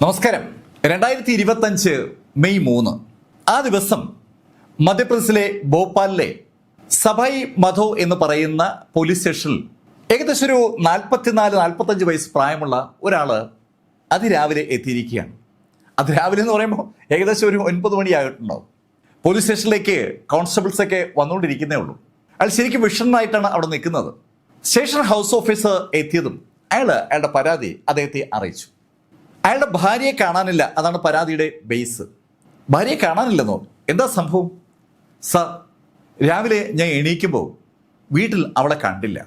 നമസ്കാരം. രണ്ടായിരത്തി ഇരുപത്തഞ്ച് മെയ് മൂന്ന്. ആ ദിവസം മധ്യപ്രദേശിലെ ഭോപ്പാലിലെ സഭായി മധോ എന്ന് പറയുന്ന പോലീസ് സ്റ്റേഷനിൽ ഏകദേശം ഒരു നാൽപ്പത്തിനാല് നാൽപ്പത്തഞ്ച് വയസ്സ് പ്രായമുള്ള ഒരാൾ അതിരാവിലെ എത്തിയിരിക്കുകയാണ്. അതിരാവിലെ എന്ന് പറയുമ്പോൾ ഏകദേശം ഒരു ഒൻപത് മണിയായിട്ടുണ്ടാവും പോലീസ് സ്റ്റേഷനിലേക്ക് കോൺസ്റ്റബിൾസ് ഒക്കെ വന്നുകൊണ്ടിരിക്കുന്നേ ഉള്ളൂ. അയാൾ ശരിക്കും വിഷണനായിട്ടാണ് അവിടെ നിൽക്കുന്നത്. സ്റ്റേഷൻ ഹൗസ് ഓഫീസർ എത്തിയതും അയാൾ അയാളുടെ പരാതി അദ്ദേഹത്തെ അറിയിച്ചു. അയാളുടെ ഭാര്യയെ കാണാനില്ല. അതാണ് പരാതിയുടെ ബേസ് ഭാര്യയെ കാണാനില്ലെന്നോ? എന്താ സംഭവം? സർ രാവിലെ ഞാൻ എണീക്കുമ്പോൾ വീട്ടിൽ അവളെ കണ്ടില്ല.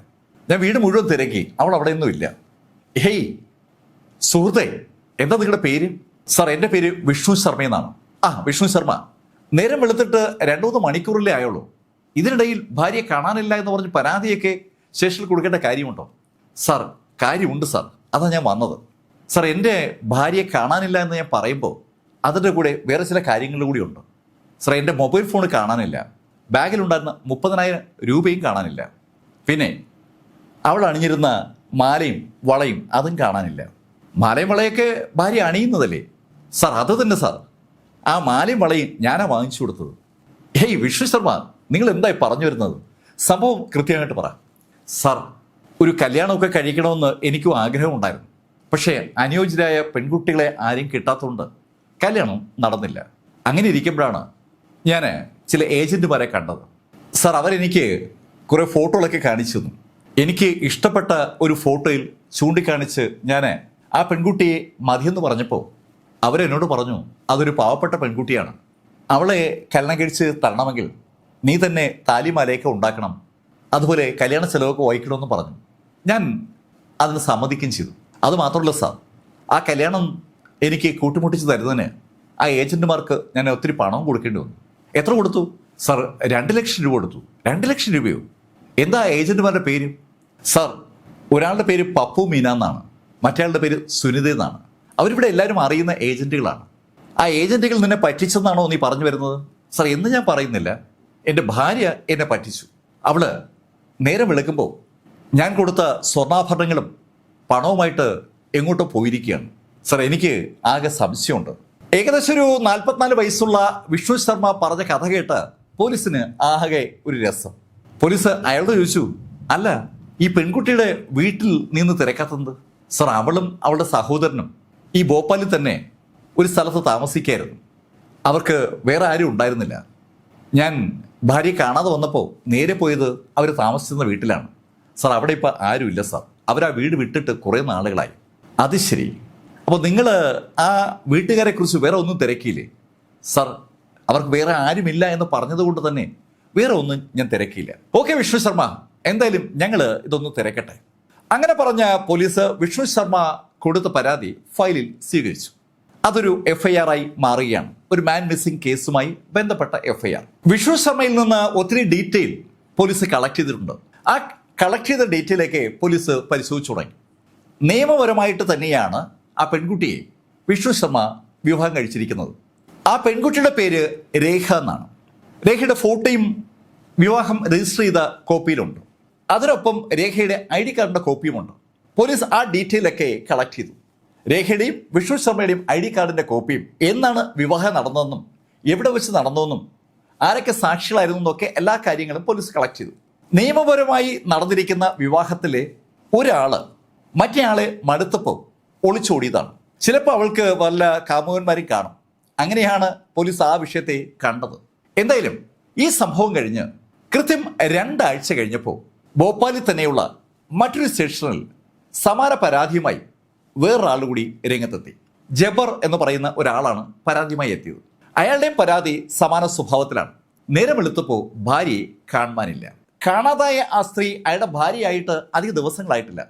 ഞാൻ വീട് മുഴുവൻ തിരക്കി. അവൾ അവിടെ ഒന്നുമില്ല ഹേയ് സുഹൃത്തെ എന്താ നിങ്ങളുടെ പേര്? സർ എന്റെ പേര് വിഷ്ണു ശർമ്മ എന്നാണ്. ആ വിഷ്ണു ശർമ്മ. നേരം വെളുത്തിട്ട് രണ്ടു മൂന്ന് മണിക്കൂറിലേ ആയുള്ളൂ. ഇതിനിടയിൽ ഭാര്യയെ കാണാനില്ല എന്ന് പറഞ്ഞ് പരാതിയൊക്കെ സ്റ്റേഷനിൽ കൊടുക്കേണ്ട കാര്യമുണ്ടോ? സർ കാര്യമുണ്ട് സർ. അതാണ് ഞാൻ വന്നത്. സർ എന്റെ ഭാര്യയെ കാണാനില്ല എന്ന് ഞാൻ പറയുമ്പോൾ അതിന്റെ കൂടെ വേറെ ചില കാര്യങ്ങൾ കൂടി ഉണ്ട്. സാർ എന്റെ മൊബൈൽ ഫോൺ കാണാനില്ല. ബാഗിലുണ്ടായിരുന്ന മുപ്പതിനായിരം രൂപയും കാണാനില്ല. പിന്നെ അവൾ അണിഞ്ഞിരുന്ന മാലയും വളയും അതും കാണാനില്ല. മാലയും വളയൊക്കെ ഭാര്യ അണിയുന്നതല്ലേ? സാർ അത് തന്നെ സാർ. ആ മാലയും വളയും ഞാനാ വാങ്ങിച്ചു കൊടുത്തത്. ഹേയ് വിഷ്ണു ശർമ്മ നിങ്ങൾ എന്തായി പറഞ്ഞു വരുന്നത്? സംഭവം കൃത്യമായിട്ട് പറ. സാർ ഒരു കല്യാണമൊക്കെ കഴിക്കണമെന്ന് എനിക്കും ആഗ്രഹമുണ്ടായിരുന്നു. പക്ഷേ അനുയോജ്യരായ പെൺകുട്ടികളെ ആരും കിട്ടാത്തതുകൊണ്ട് കല്യാണം നടന്നില്ല. അങ്ങനെ ഇരിക്കുമ്പോഴാണ് ഞാൻ ചില ഏജന്റുമാരെ കണ്ടത്. സാർ അവരെനിക്ക് കുറേ ഫോട്ടോകളൊക്കെ കാണിച്ചു തന്നു. എനിക്ക് ഇഷ്ടപ്പെട്ട ഒരു ഫോട്ടോയിൽ ചൂണ്ടിക്കാണിച്ച് ഞാൻ ആ പെൺകുട്ടിയെ മതിയെന്ന് പറഞ്ഞപ്പോൾ അവരെന്നോട് പറഞ്ഞു അതൊരു പാവപ്പെട്ട പെൺകുട്ടിയാണ്. അവളെ കല്യാണം കഴിച്ച് തരണമെങ്കിൽ നീ തന്നെ താലിമാലയൊക്കെ ഉണ്ടാക്കണം. അതുപോലെ കല്യാണ ചെലവൊക്കെ വഹിക്കണമെന്ന് പറഞ്ഞു. ഞാൻ അതിന് സമ്മതിക്കുകയും ചെയ്തു. അത് മാത്രമല്ല സാർ ആ കല്യാണം എനിക്ക് കൂട്ടിമുട്ടിച്ച് തരുന്നതിന് ആ ഏജന്റുമാർക്ക് ഞാൻ ഒത്തിരി പണം കൊടുക്കേണ്ടി വന്നു. എത്ര കൊടുത്തു? സാർ രണ്ട് ലക്ഷം രൂപ കൊടുത്തു. രണ്ട് ലക്ഷം രൂപയോ? എന്താ ഏജന്റുമാരുടെ പേര്? സാർ ഒരാളുടെ പേര് പപ്പു മീന എന്നാണ്. മറ്റേയാളുടെ പേര് സുനിത എന്നാണ്. അവരിവിടെ എല്ലാവരും അറിയുന്ന ഏജന്റുകളാണ്. ആ ഏജന്റുകൾ നിന്നെ പറ്റിച്ചെന്നാണോ നീ പറഞ്ഞു വരുന്നത്? സാർ എന്ന് ഞാൻ പറയുന്നില്ല. എന്റെ ഭാര്യ എന്നെ പറ്റിച്ചു. അവൾ നേരം വിളിക്കുമ്പോൾ ഞാൻ കൊടുത്ത സ്വർണാഭരണങ്ങളും പണവുമായിട്ട് എങ്ങോട്ടോ പോയിരിക്കുകയാണ്. സാർ എനിക്ക് ആകെ സംശയമുണ്ട്. ഏകദേശം ഒരു നാൽപ്പത്തിനാല് വയസ്സുള്ള വിഷ്ണു ശർമ്മ പറഞ്ഞ കഥ കേട്ട് പോലീസിന് ആകെ ഒരു രസം. പോലീസ് അയാളോട് ചോദിച്ചു അല്ല ഈ പെൺകുട്ടിയുടെ വീട്ടിൽ നിന്ന് തിരക്കാത്തത് സർ അവളും അവളുടെ സഹോദരനും ഈ ഭോപ്പാലിൽ തന്നെ ഒരു സ്ഥലത്ത് താമസിക്കായിരുന്നു. അവർക്ക് വേറെ ആരും ഉണ്ടായിരുന്നില്ല. ഞാൻ ഭാര്യ കാണാതെ വന്നപ്പോൾ നേരെ പോയത് അവർ താമസിച്ചിരുന്ന വീട്ടിലാണ്. സാർ അവിടെ ഇപ്പം ആരുമില്ല സാർ. അവർ ആ വീട് വിട്ടിട്ട് കുറേ നാളുകളായി. അത് ശരി. അപ്പോൾ നിങ്ങൾ ആ വീട്ടുകാരെ കുറിച്ച് വേറെ ഒന്നും തിരക്കിയില്ലേ? സർ അവർക്ക് വേറെ ആരുമില്ല എന്ന് പറഞ്ഞതുകൊണ്ട് തന്നെ വേറെ ഒന്നും ഞാൻ തിരക്കിയില്ല. ഓക്കെ വിഷ്ണു ശർമ്മ. എന്തായാലും ഞങ്ങൾ ഇതൊന്ന് തിരക്കട്ടെ. അങ്ങനെ പറഞ്ഞ പോലീസ് വിഷ്ണു ശർമ്മ കൊടുത്ത പരാതി ഫയലിൽ സ്വീകരിച്ചു. അതൊരു എഫ്ഐആർ ആയി മാറുകയാണ്. ഒരു മാൻ മിസ്സിംഗ് കേസുമായി ബന്ധപ്പെട്ട എഫ്ഐആർ. വിഷ്ണു ശർമ്മയിൽ നിന്ന് ഒത്തിരി ഡീറ്റെയിൽ പോലീസ് കളക്ട് ചെയ്തിട്ടുണ്ട്. ആ കളക്ട് ചെയ്ത ഡേറ്റയിലേക്ക് പോലീസ് പരിശോധിച്ചു തുടങ്ങി. നിയമപരമായിട്ട് തന്നെയാണ് ആ പെൺകുട്ടിയെ വിഷ്ണു ശർമ്മ വിവാഹം കഴിച്ചിരിക്കുന്നത്. ആ പെൺകുട്ടിയുടെ പേര് രേഖ എന്നാണ്. രേഖയുടെ ഫോട്ടോയും വിവാഹം രജിസ്റ്റർ ചെയ്ത കോപ്പിയിലുണ്ട് അതിനൊപ്പം രേഖയുടെ ഐ ഡി കാർഡിന്റെ കോപ്പിയുമുണ്ട് പോലീസ് ആ ഡീറ്റെയിലൊക്കെ കളക്ട് ചെയ്തു. രേഖയുടെയും വിഷ്ണു ശർമ്മയുടെയും ഐ ഡി കാർഡിന്റെ കോപ്പിയും എന്നാണ് വിവാഹം നടന്നതെന്നും എവിടെ വെച്ച് നടന്നതെന്നും ആരൊക്കെ സാക്ഷികളായിരുന്നു എന്നൊക്കെ എല്ലാ കാര്യങ്ങളും പോലീസ് കളക്ട് ചെയ്തു. നിയമപരമായി നടന്നിരിക്കുന്ന വിവാഹത്തിലെ ഒരാൾ മറ്റേയാളെ മടുത്തപ്പോൾ ഒളിച്ചോടിയതാണ്. ചിലപ്പോൾ അവൾക്ക് വല്ല കാമുകന്മാരും കാണും. അങ്ങനെയാണ് പോലീസ് ആ വിഷയത്തെ കണ്ടത്. എന്തായാലും ഈ സംഭവം കഴിഞ്ഞ് കൃത്യം രണ്ടാഴ്ച കഴിഞ്ഞപ്പോൾ ഭോപ്പാലിൽ തന്നെയുള്ള മറ്റൊരു സ്റ്റേഷനിൽ സമാന പരാതിയുമായി വേറൊരാൾ കൂടി രംഗത്തെത്തി. ജബർ എന്ന് പറയുന്ന ഒരാളാണ് പരാതിയുമായി എത്തിയത്. അയാളുടെയും പരാതി സമാന സ്വഭാവത്തിലാണ്. നേരം വെളുത്തപ്പോൾ ഭാര്യയെ കാണുവാനില്ല. കാണാതായ ആ സ്ത്രീ അയാളുടെ ഭാര്യയായിട്ട് അധിക ദിവസങ്ങളായിട്ടില്ല.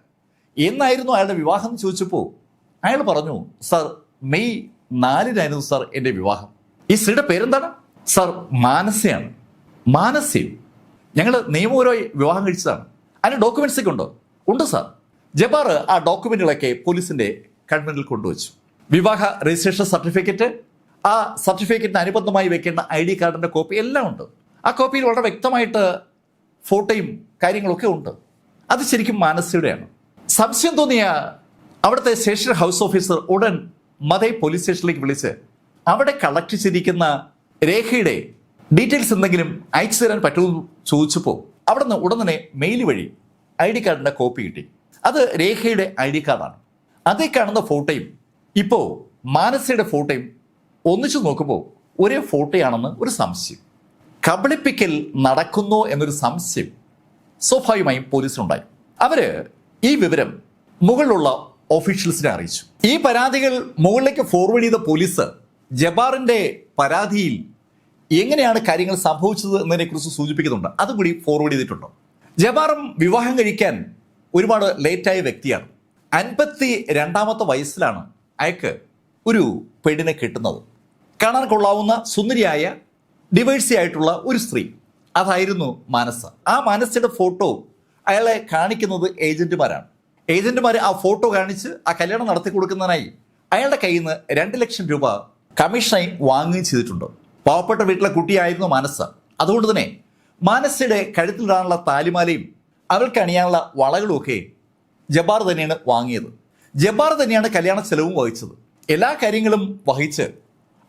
എന്നായിരുന്നു അയാളുടെ വിവാഹം എന്ന് ചോദിച്ചപ്പോൾ അയാൾ പറഞ്ഞു സർ മെയ് നാലിനായിരുന്നു സർ എന്റെ വിവാഹം. ഈ സ്ത്രീയുടെ പേരെന്താണ്? സർ മാനസയാണ്. മാനസയും? ഞങ്ങൾ നിയമപരമായി വിവാഹം കഴിച്ചതാണ്. അതിന് ഡോക്യുമെന്റ്സ് ഒക്കെ ഉണ്ടോ? ഉണ്ട് സാർ. ജബാർ ആ ഡോക്യുമെന്റുകളൊക്കെ പോലീസിന്റെ കൺവെന്റിൽ കൊണ്ടുവച്ചു. വിവാഹ രജിസ്ട്രേഷൻ സർട്ടിഫിക്കറ്റ് ആ സർട്ടിഫിക്കറ്റിന് അനുബന്ധമായി വെക്കേണ്ട ഐ ഡി കാർഡിന്റെ കോപ്പി എല്ലാം ഉണ്ട്. ആ കോപ്പിയിൽ വളരെ വ്യക്തമായിട്ട് ഫോട്ടോയും കാര്യങ്ങളൊക്കെ ഉണ്ട്. അത് ശരിക്കും മാനസയുടെയാണ് സംശയം തോന്നിയ അവിടുത്തെ സ്റ്റേഷൻ ഹൗസ് ഓഫീസർ ഉടൻ മതേ പോലീസ് സ്റ്റേഷനിലേക്ക് വിളിച്ച് അവിടെ കളക്ട് ചെയ്തിരിക്കുന്ന രേഖയുടെ ഡീറ്റെയിൽസ് എന്തെങ്കിലും അയച്ചു തരാൻ പറ്റുമെന്ന് ചോദിച്ചപ്പോൾ അവിടെ നിന്ന് ഉടൻ തന്നെ മെയിൽ വഴി ഐ ഡി കാർഡിന്റെ കോപ്പി കിട്ടി. അത് രേഖയുടെ ഐ ഡി കാർഡാണ്. അതേ കാണുന്ന ഫോട്ടോയും ഇപ്പോൾ മാനസയുടെ ഫോട്ടോയും ഒന്നിച്ചു നോക്കുമ്പോൾ ഒരേ ഫോട്ടോയാണെന്ന് ഒരു സംശയം. കബളിപ്പിക്കൽ നടക്കുന്നു എന്നൊരു സംശയം സ്വാഭാവികമായും പോലീസിനുണ്ടായി. അവർ ഈ വിവരം മുകളിലുള്ള ഓഫീഷ്യൽസിനെ അറിയിച്ചു. ഈ പരാതികൾ മുകളിലേക്ക് ഫോർവേഡ് ചെയ്ത പോലീസ് ജബാറിന്റെ പരാതിയിൽ എങ്ങനെയാണ് കാര്യങ്ങൾ സംഭവിച്ചത് എന്നതിനെ കുറിച്ച് സൂചിപ്പിക്കുന്നുണ്ട്. അതും കൂടി ഫോർവേഡ് ചെയ്തിട്ടുണ്ട്. ജബാറും വിവാഹം കഴിക്കാൻ ഒരുപാട് ലേറ്റായ വ്യക്തിയാണ്. അൻപത്തി രണ്ടാമത്തെ വയസ്സിലാണ് അയാൾക്ക് ഒരു പെണ്ണിനെ കിട്ടുന്നത്. കാണാൻ കൊള്ളാവുന്ന സുന്ദരിയായ ഡിവേഴ്സി ആയിട്ടുള്ള ഒരു സ്ത്രീ. അതായിരുന്നു മനസ്സ് ആ മനസ്സിന്റെ ഫോട്ടോ അയാളെ കാണിക്കുന്നത് ഏജന്റുമാരാണ് ഏജന്റുമാർ ആ ഫോട്ടോ കാണിച്ച് ആ കല്യാണം നടത്തി കൊടുക്കുന്നതിനായി അയാളുടെ കയ്യിൽ നിന്ന് രണ്ട് ലക്ഷം രൂപ കമ്മീഷനായി വാങ്ങുകയും ചെയ്തിട്ടുണ്ട്. പാവപ്പെട്ട വീട്ടിലെ കുട്ടിയായിരുന്നു മനസ്സ് അതുകൊണ്ട് തന്നെ മാനസയുടെ കഴുത്തിലിടാനുള്ള താലിമാലയും അവൾക്ക് അണിയാനുള്ള വളകളും ഒക്കെ ജബാർ തന്നെയാണ് വാങ്ങിയത്. ജബാർ തന്നെയാണ് കല്യാണ ചെലവും വഹിച്ചത്. എല്ലാ കാര്യങ്ങളും വഹിച്ച്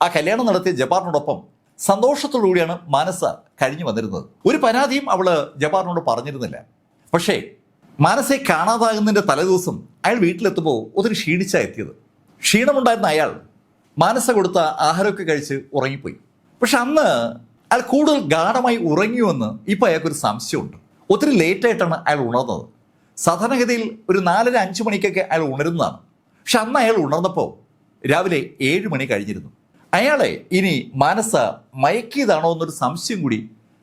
ആ കല്യാണം നടത്തിയ ജബ്ബാറിനോടൊപ്പം സന്തോഷത്തോടുകൂടിയാണ് മാനസ കഴിഞ്ഞു വന്നിരുന്നത്. ഒരു പരാതിയും അവൾ ജപ്പാറിനോട് പറഞ്ഞിരുന്നില്ല. പക്ഷേ മാനസയെ കാണാതാകുന്നതിന്റെ തലേദിവസം അയാൾ വീട്ടിലെത്തുമ്പോൾ ഒത്തിരി ക്ഷീണിച്ചാണ് എത്തിയത്. ക്ഷീണമുണ്ടായിരുന്ന അയാൾ മാനസ കൊടുത്ത ആഹാരമൊക്കെ കഴിച്ച് ഉറങ്ങിപ്പോയി. പക്ഷെ അന്ന് അയാൾ കൂടുതൽ ഗാഠമായി ഉറങ്ങിയുവെന്ന് ഇപ്പം അയാൾക്കൊരു സംശയമുണ്ട്. ഒത്തിരി ലേറ്റായിട്ടാണ് അയാൾ ഉണർന്നത്. സാധാരണഗതിയിൽ ഒരു നാലര അഞ്ച് മണിക്കൊക്കെ അയാൾ ഉണരുന്നതാണ്. പക്ഷെ അന്ന് അയാൾ ഉണർന്നപ്പോൾ രാവിലെ ഏഴ് മണി കഴിഞ്ഞിരുന്നു. അയാളെ ഇനി മാനസ മയക്കിയതാണോ എന്നൊരു സംശയം കൂടി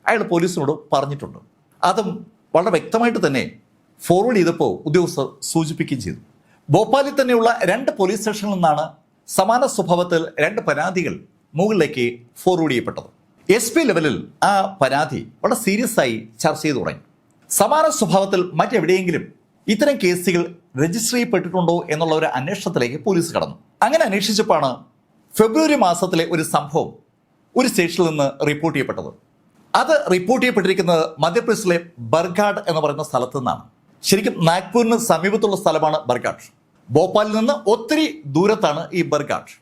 അയാൾ പോലീസിനോട് പറഞ്ഞിട്ടുണ്ട്. അതും വളരെ വ്യക്തമായിട്ട് തന്നെ ഫോർവേഡ് ചെയ്തപ്പോൾ ഉദ്യോഗസ്ഥർ സൂചിപ്പിക്കുകയും ചെയ്തു. ഭോപ്പാലിൽ തന്നെയുള്ള രണ്ട് പോലീസ് സ്റ്റേഷനിൽ നിന്നാണ് സമാന സ്വഭാവത്തിൽ രണ്ട് പരാതികൾ മുകളിലേക്ക് ഫോർവേഡ് ചെയ്യപ്പെട്ടത്. എസ് പി ലെവലിൽ ആ പരാതി വളരെ സീരിയസ് ആയി ചർച്ച ചെയ്തു തുടങ്ങി. സമാന സ്വഭാവത്തിൽ മറ്റെവിടെയെങ്കിലും ഇത്തരം കേസുകൾ രജിസ്റ്റർ ചെയ്യപ്പെട്ടിട്ടുണ്ടോ എന്നുള്ള ഒരു അന്വേഷണത്തിലേക്ക് പോലീസ് കടന്നു. അങ്ങനെ അന്വേഷിച്ചപ്പോഴാണ് ഫെബ്രുവരി മാസത്തിലെ ഒരു സംഭവം ഒരു സ്റ്റേഷനിൽ നിന്ന് റിപ്പോർട്ട് ചെയ്യപ്പെട്ടത്. അത് റിപ്പോർട്ട് ചെയ്യപ്പെട്ടിരിക്കുന്നത് മധ്യപ്രദേശിലെ ബർഗാഡ് എന്ന് പറയുന്ന സ്ഥലത്ത് നിന്നാണ്. ശരിക്കും നാഗ്പൂരിന് സമീപത്തുള്ള സ്ഥലമാണ് ബർഗാഡ്. ഭോപ്പാലിൽ നിന്ന് ഒത്തിരി ദൂരത്താണ് ഈ ബർഗാഡ്.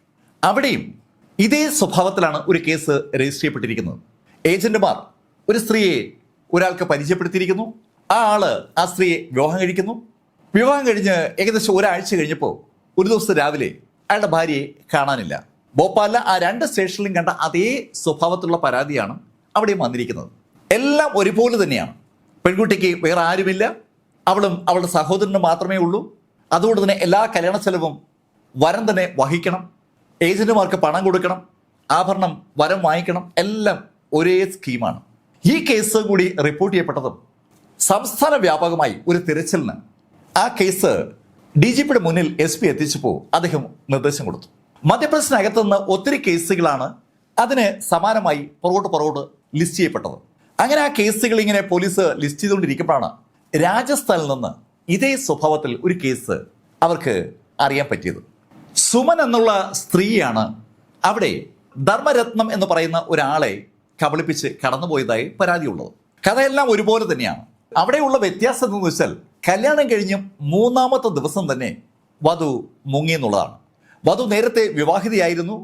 അവിടെയും ഇതേ സ്വഭാവത്തിലാണ് ഒരു കേസ് രജിസ്റ്റർ ചെയ്യപ്പെട്ടിരിക്കുന്നത്. ഏജന്റുമാർ ഒരു സ്ത്രീയെ ഒരാൾക്ക് പരിചയപ്പെടുത്തിയിരിക്കുന്നു. ആ ആൾ ആ സ്ത്രീയെ വിവാഹം കഴിക്കുന്നു. വിവാഹം കഴിഞ്ഞ് ഏകദേശം ഒരാഴ്ച കഴിഞ്ഞപ്പോൾ ഒരു ദിവസം രാവിലെ അയാളുടെ ഭാര്യയെ കാണാനില്ല. ഭോപ്പാലിലെ ആ രണ്ട് സ്റ്റേഷനിലും കണ്ട അതേ സ്വഭാവത്തിലുള്ള പരാതിയാണ് അവിടെയും വന്നിരിക്കുന്നത്. എല്ലാം ഒരുപോലെ തന്നെയാണ്. പെൺകുട്ടിക്ക് വേറെ ആരുമില്ല. അവളും അവളുടെ സഹോദരനും മാത്രമേ ഉള്ളൂ. അതുകൊണ്ട് തന്നെ എല്ലാ കല്യാണ ചെലവും വരം തന്നെ വഹിക്കണം. ഏജന്റുമാർക്ക് പണം കൊടുക്കണം. ആഭരണം വരം വാങ്ങിക്കണം. എല്ലാം ഒരേ സ്കീമാണ്. ഈ കേസ് കൂടി റിപ്പോർട്ട് ചെയ്യപ്പെട്ടതും സംസ്ഥാന വ്യാപകമായി ഒരു തിരച്ചിലിന് ആ കേസ് ഡി ജി പിയുടെ മുന്നിൽ എസ് പി എത്തിച്ചപ്പോൾ അദ്ദേഹം നിർദ്ദേശം കൊടുത്തു. മധ്യപ്രദേശിനകത്ത് നിന്ന് ഒത്തിരി കേസുകളാണ് അതിന് സമാനമായി പുറകോട്ട് പുറകോട്ട് ലിസ്റ്റ് ചെയ്യപ്പെട്ടത്. അങ്ങനെ ആ കേസുകൾ ഇങ്ങനെ പോലീസ് ലിസ്റ്റ് ചെയ്തുകൊണ്ടിരിക്കുമ്പോഴാണ് രാജസ്ഥാനിൽ നിന്ന് ഇതേ സ്വഭാവത്തിൽ ഒരു കേസ് അവർക്ക് അറിയാൻ പറ്റിയത്. സുമൻ എന്നുള്ള സ്ത്രീയാണ് അവിടെ ധർമ്മരത്നം എന്ന് പറയുന്ന ഒരാളെ കബളിപ്പിച്ച് കടന്നുപോയതായി പരാതിയുള്ളത്. കഥയെല്ലാം ഒരുപോലെ തന്നെയാണ്. അവിടെയുള്ള വ്യത്യാസം എന്ന് വെച്ചാൽ കല്യാണം കഴിഞ്ഞ് മൂന്നാമത്തെ ദിവസം തന്നെ വധു മുങ്ങി എന്നുള്ളതാണ് വധു നേരത്തെ വിവാഹിതയായിരുന്നു.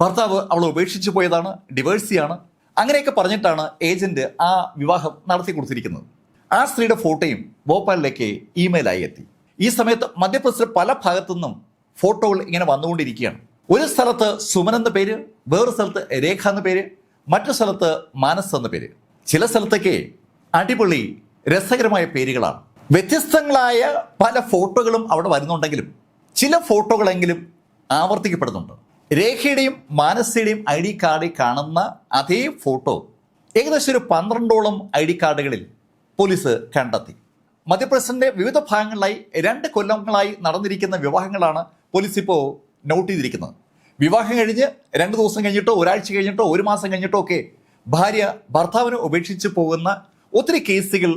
ഭർത്താവ് അവളെ ഉപേക്ഷിച്ചു പോയതാണ്. ഡിവേഴ്സിയാണ് അങ്ങനെയൊക്കെ പറഞ്ഞിട്ടാണ് ഏജന്റ് ആ വിവാഹം നടത്തി കൊടുത്തിരിക്കുന്നത്. ആ സ്ത്രീയുടെ ഫോട്ടോയും ഭോപ്പാലിലേക്ക് ഇമെയിലായി എത്തി. ഈ സമയത്ത് മധ്യപ്രദേശിലെ പല ഭാഗത്തു നിന്നും ഫോട്ടോകൾ ഇങ്ങനെ വന്നുകൊണ്ടിരിക്കുകയാണ്. ഒരു സ്ഥലത്ത് സുമൻ എന്ന പേര് വേറൊരു സ്ഥലത്ത് രേഖ എന്ന പേര് മറ്റു സ്ഥലത്ത് മാനസ് എന്ന പേര്. ചില സ്ഥലത്തൊക്കെ അടിപൊളി രസകരമായ പേരുകളാണ്. വ്യത്യസ്തങ്ങളായ പല ഫോട്ടോകളും അവിടെ വരുന്നുണ്ടെങ്കിലും ചില ഫോട്ടോകളെങ്കിലും ആവർത്തിക്കപ്പെടുന്നുണ്ട്. രേഖയുടെയും മാനസയുടെയും ഐ ഡി കാർഡിൽ കാണുന്ന അതേ ഫോട്ടോ ഏകദേശം ഒരു പന്ത്രണ്ടോളം ഐ ഡി കാർഡുകളിൽ പോലീസ് കണ്ടെത്തി. മധ്യപ്രദേശിന്റെ വിവിധ ഭാഗങ്ങളിലായി രണ്ട് കൊല്ലങ്ങളായി നടന്നിരിക്കുന്ന വിവാഹങ്ങളാണ് പോലീസ് ഇപ്പോൾ നോട്ട് ചെയ്തിരിക്കുന്നത്. വിവാഹം കഴിഞ്ഞ് രണ്ട് ദിവസം കഴിഞ്ഞിട്ടോ ഒരാഴ്ച കഴിഞ്ഞിട്ടോ ഒരു മാസം കഴിഞ്ഞിട്ടോ ഒക്കെ ഭാര്യ ഭർത്താവിനെ ഉപേക്ഷിച്ച് പോകുന്ന ഒത്തിരി കേസുകൾ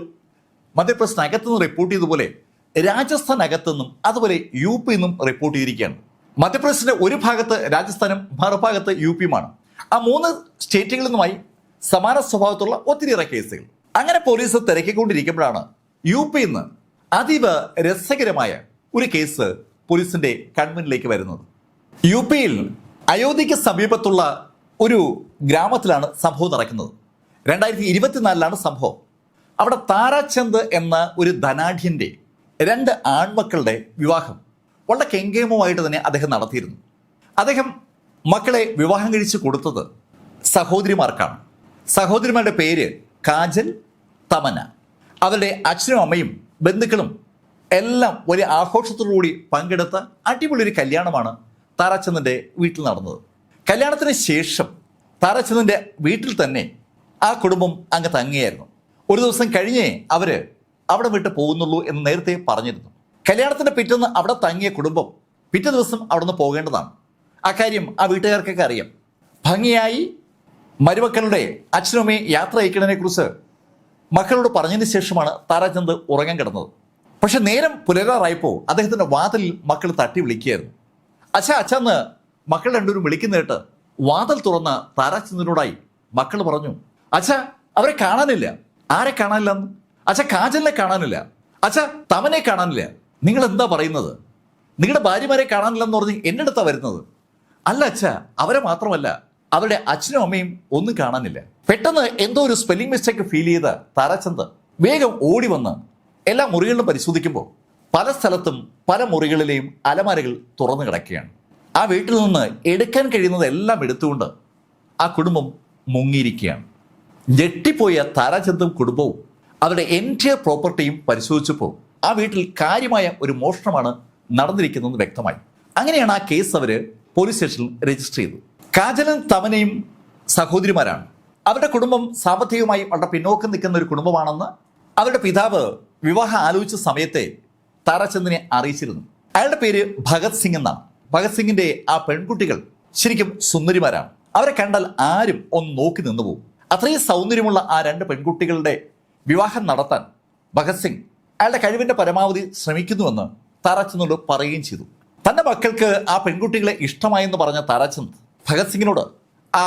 മധ്യപ്രദേശിനകത്തുനിന്ന് റിപ്പോർട്ട് ചെയ്തതുപോലെ രാജസ്ഥാൻ അകത്തുനിന്നും അതുപോലെ യു പിന്നും റിപ്പോർട്ട് ചെയ്തിരിക്കുകയാണ്. മധ്യപ്രദേശിന്റെ ഒരു ഭാഗത്ത് രാജസ്ഥാനും മറുഭാഗത്ത് യു പിയുമാണ് ആ മൂന്ന് സ്റ്റേറ്റുകളിൽ നിന്നുമായി സമാന സ്വഭാവത്തുള്ള ഒത്തിരിയേറെ കേസുകൾ. അങ്ങനെ പോലീസ് തിരക്കിക്കൊണ്ടിരിക്കുമ്പോഴാണ് യു പിയിൽ നിന്ന് അതീവ രസകരമായ ഒരു കേസ് പോലീസിന്റെ കൺമുന്നിലേക്ക് വരുന്നത്. യു പിയിൽ അയോധ്യയ്ക്ക് സമീപത്തുള്ള ഒരു ഗ്രാമത്തിലാണ് സംഭവം നടക്കുന്നത്. രണ്ടായിരത്തി ഇരുപത്തിനാലിലാണ് സംഭവം. അവിടെ താരാചന്ദ് എന്ന ഒരു ധനാഢ്യന്റെ രണ്ട് ആൺമക്കളുടെ വിവാഹം. വളരെ കെങ്കേമമായിട്ട് തന്നെ അദ്ദേഹം നടത്തിയിരുന്നു. അദ്ദേഹം മക്കളെ വിവാഹം കഴിച്ച് കൊടുത്തത് സഹോദരിമാർക്കാണ്. സഹോദരിമാരുടെ പേര് കാജൽ തമന അവരുടെ അച്ഛനും അമ്മയും ബന്ധുക്കളും എല്ലാം വലിയ ആഘോഷത്തോടുകൂടി പങ്കെടുത്ത അടിപൊളി ഒരു കല്യാണമാണ് താരാചന്ദന്റെ വീട്ടിൽ നടന്നത്. കല്യാണത്തിന് ശേഷം താരാചന്ദന്റെ വീട്ടിൽ തന്നെ ആ കുടുംബം അങ്ങ് തങ്ങിയായിരുന്നു. ഒരു ദിവസം കഴിഞ്ഞേ അവർ അവിടെ വിട്ട് പോകുന്നുള്ളൂ എന്ന് നേരത്തെ പറഞ്ഞിരുന്നു. കല്യാണത്തിന്റെ പിറ്റേന്ന് അവിടെ തങ്ങിയ കുടുംബം പിറ്റേ ദിവസം അവിടെ നിന്ന് പോകേണ്ടതാണ്. അക്കാര്യം കാര്യം ആ വീട്ടുകാർക്കൊക്കെ അറിയാം. ഭംഗിയായി മരുമക്കളുടെ അച്ഛനുമേ യാത്ര അയക്കുന്നതിനെ കുറിച്ച് മക്കളോട് പറഞ്ഞതിന് ശേഷമാണ് താരാചന്ദ് ഉറങ്ങാൻ കിടന്നത്. പക്ഷെ നേരം പുലരാറായപ്പോൾ അദ്ദേഹത്തിന്റെ വാതിൽ മക്കൾ തട്ടി വിളിക്കുകയായിരുന്നു. അച്ഛാ അച്ഛന്ന് മക്കൾ രണ്ടുപേരും വിളിക്കുന്ന കേട്ട് വാതിൽ തുറന്ന താരാചന്ദ്രനോടായി മക്കൾ പറഞ്ഞു അച്ഛാ അവരെ കാണാനില്ല. ആരെ കാണാനില്ല? അച്ഛാ കാജലിനെ കാണാനില്ല. അച്ഛാ തവനെ കാണാനില്ല. നിങ്ങൾ എന്താ പറയുന്നത്? നിങ്ങളുടെ ഭാര്യമാരെ കാണാനില്ലെന്ന് പറഞ്ഞ് എന്റെ അടുത്താ വരുന്നത്? അല്ല അച്ഛ അവരെ മാത്രമല്ല അവരുടെ അച്ഛനും അമ്മയും ഒന്നും കാണാനില്ല. പെട്ടെന്ന് എന്തോ ഒരു സ്പെല്ലിംഗ് മിസ്റ്റേക്ക് ഫീൽ ചെയ്ത താരാചന്ദ് വേഗം ഓടി വന്ന് എല്ലാ മുറികളിലും പരിശോധിക്കുമ്പോൾ പല സ്ഥലത്തും പല മുറികളിലെയും അലമാരകൾ തുറന്നു കിടക്കുകയാണ്. ആ വീട്ടിൽ നിന്ന് എടുക്കാൻ കഴിയുന്നത് എല്ലാം എടുത്തുകൊണ്ട് ആ കുടുംബം മുങ്ങിയിരിക്കുകയാണ്. ഞെട്ടിപ്പോയ താരാചന്ദും കുടുംബവും അവരുടെ എന്റിയർ പ്രോപ്പർട്ടിയും പരിശോധിച്ചപ്പോൾ ആ വീട്ടിൽ കാര്യമായ ഒരു മോഷണമാണ് നടന്നിരിക്കുന്നതെന്ന് വ്യക്തമായി. അങ്ങനെയാണ് ആ കേസ് അവർ പോലീസ് സ്റ്റേഷനിൽ രജിസ്റ്റർ ചെയ്തത്. കാജലൻ തവനയും സഹോദരിമാരാണ്. അവരുടെ കുടുംബം സാമ്പത്തികമായി വളരെ പിന്നോക്കം നിൽക്കുന്ന ഒരു കുടുംബമാണെന്ന് അവരുടെ പിതാവ് വിവാഹം ആലോചിച്ച സമയത്തെ താരാചന്ദിനെ അറിയിച്ചിരുന്നു. അയാളുടെ പേര് ഭഗത് സിംഗ് എന്നാണ്. ഭഗത് സിംഗിന്റെ ആ പെൺകുട്ടികൾ ശരിക്കും സുന്ദരിമാരാണ്. അവരെ കണ്ടാൽ ആരും ഒന്ന് നോക്കി നിന്നു പോകും അത്രയും സൗന്ദര്യമുള്ള ആ രണ്ട് പെൺകുട്ടികളുടെ വിവാഹം നടത്താൻ ഭഗത് സിംഗ് അയാളുടെ കഴിവിന്റെ പരമാവധി ശ്രമിക്കുന്നുവെന്ന് താരാചന്ദിനോട് പറയുകയും ചെയ്തു. തന്റെ മക്കൾക്ക് ആ പെൺകുട്ടികളെ ഇഷ്ടമായെന്ന് പറഞ്ഞ താരാചന്ദ് ഭഗത് സിംഗിനോട് ആ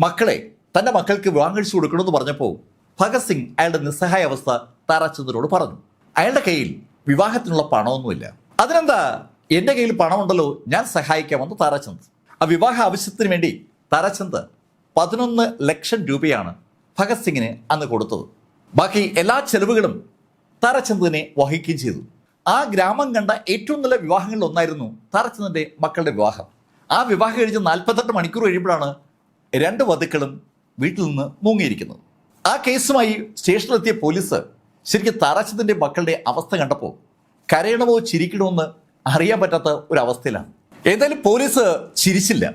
മക്കളെ തന്റെ മക്കൾക്ക് വിവാഹം കഴിച്ചു കൊടുക്കണമെന്ന് പറഞ്ഞപ്പോൾ ഭഗത് സിംഗ് അയാളുടെ നിസ്സഹായ അവസ്ഥ താരാചന്ദ്രനോട് പറഞ്ഞു. അയാളുടെ കയ്യിൽ വിവാഹത്തിനുള്ള പണമൊന്നുമില്ല. അതിനെന്താ? എന്റെ കയ്യിൽ പണമുണ്ടല്ലോ ഞാൻ സഹായിക്കാമെന്ന് താരാചന്ദ് ആ വിവാഹ ആവശ്യത്തിന് വേണ്ടി താരാചന്ദ് പതിനൊന്ന് ലക്ഷം രൂപയാണ് ഭഗത് സിംഗിന് അന്ന് കൊടുത്തത്. ബാക്കി എല്ലാ ചെലവുകളും താരചന്ദ്രനെ വഹിക്കുകയും ചെയ്തു. ആ ഗ്രാമം കണ്ട ഏറ്റവും നല്ല വിവാഹങ്ങളിൽ ഒന്നായിരുന്നു താരചന്ദ്രന്റെ മക്കളുടെ വിവാഹം. ആ വിവാഹം കഴിഞ്ഞ് നാൽപ്പത്തെട്ട് മണിക്കൂർ കഴിയുമ്പോഴാണ് രണ്ട് വധുക്കളും വീട്ടിൽ നിന്ന് മുങ്ങിയിരിക്കുന്നത്. ആ കേസുമായി സ്റ്റേഷനിലെത്തിയ പോലീസ് ശരിക്കും താരാചന്ദ്രന്റെ മക്കളുടെ അവസ്ഥ കണ്ടപ്പോൾ കരയണമോ ചിരിക്കണമോ എന്ന് അറിയാൻ പറ്റാത്ത ഒരു അവസ്ഥയിലാണ്. ഏതായാലും പോലീസ് ചിരിച്ചില്ല.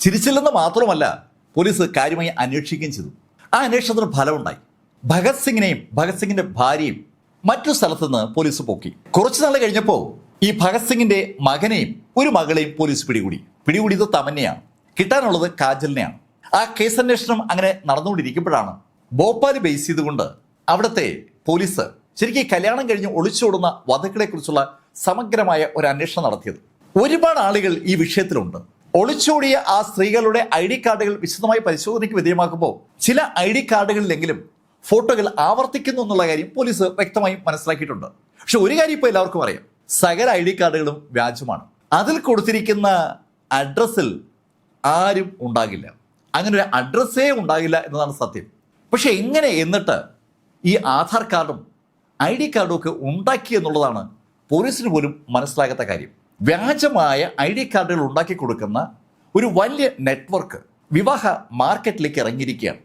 ചിരിച്ചില്ലെന്ന് മാത്രമല്ല പോലീസ് കാര്യമായി അന്വേഷിക്കുകയും ചെയ്തു. ആ അന്വേഷണത്തിന് ഫലമുണ്ടായി. ഭഗത് സിംഗിനെയും ഭഗത് സിംഗിന്റെ ഭാര്യയും മറ്റു സ്ഥലത്ത് നിന്ന് പോലീസ് പൊക്കി. കുറച്ചു നാൾ കഴിഞ്ഞപ്പോൾ ഈ ഭഗത് സിംഗിന്റെ മകനെയും ഒരു മകളെയും പോലീസ് പിടികൂടി. പിടികൂടിയത് തമന്നെയാണ്. കിട്ടാനുള്ളത് കാജലിനെയാണ്. ആ കേസ് അന്വേഷണം അങ്ങനെ നടന്നുകൊണ്ടിരിക്കുമ്പോഴാണ് ഭോപ്പാൽ ബേസ് ചെയ്തുകൊണ്ട് അവിടുത്തെ പോലീസ് ശരിക്കും കല്യാണം കഴിഞ്ഞ് ഒളിച്ചോടുന്ന വധുക്കളെ കുറിച്ചുള്ള സമഗ്രമായ ഒരു അന്വേഷണം നടത്തിയത്. ഒരുപാട് ആളുകൾ ഈ വിഷയത്തിലുണ്ട്. ഒളിച്ചോടിയ ആ സ്ത്രീകളുടെ ഐ ഡി കാർഡുകൾ വിശദമായി പരിശോധനയ്ക്ക് വിധേയമാക്കുമ്പോൾ ചില ഐ ഡി കാർഡുകളിലെങ്കിലും ഫോട്ടോകൾ ആവർത്തിക്കുന്നു എന്നുള്ള കാര്യം പോലീസ് വ്യക്തമായും മനസ്സിലാക്കിയിട്ടുണ്ട്. പക്ഷെ ഒരു കാര്യം ഇപ്പോൾ എല്ലാവർക്കും അറിയാം. സകല ഐ ഡി കാർഡുകളും വ്യാജമാണ്. അതിൽ കൊടുത്തിരിക്കുന്ന അഡ്രസ്സിൽ ആരും ഉണ്ടാകില്ല. അങ്ങനെ ഒരു അഡ്രസ്സേ ഉണ്ടാകില്ല എന്നതാണ് സത്യം. പക്ഷെ എങ്ങനെ എന്നിട്ട് ഈ ആധാർ കാർഡും ഐ ഡി കാർഡും ഒക്കെ ഉണ്ടാക്കി എന്നുള്ളതാണ് പോലീസിന് പോലും മനസ്സിലാകാത്ത കാര്യം. വ്യാജമായ ഐ ഡി കാർഡുകൾ ഉണ്ടാക്കി കൊടുക്കുന്ന ഒരു വലിയ നെറ്റ്വർക്ക് വിവാഹ മാർക്കറ്റിലേക്ക് ഇറങ്ങിയിരിക്കുകയാണ്.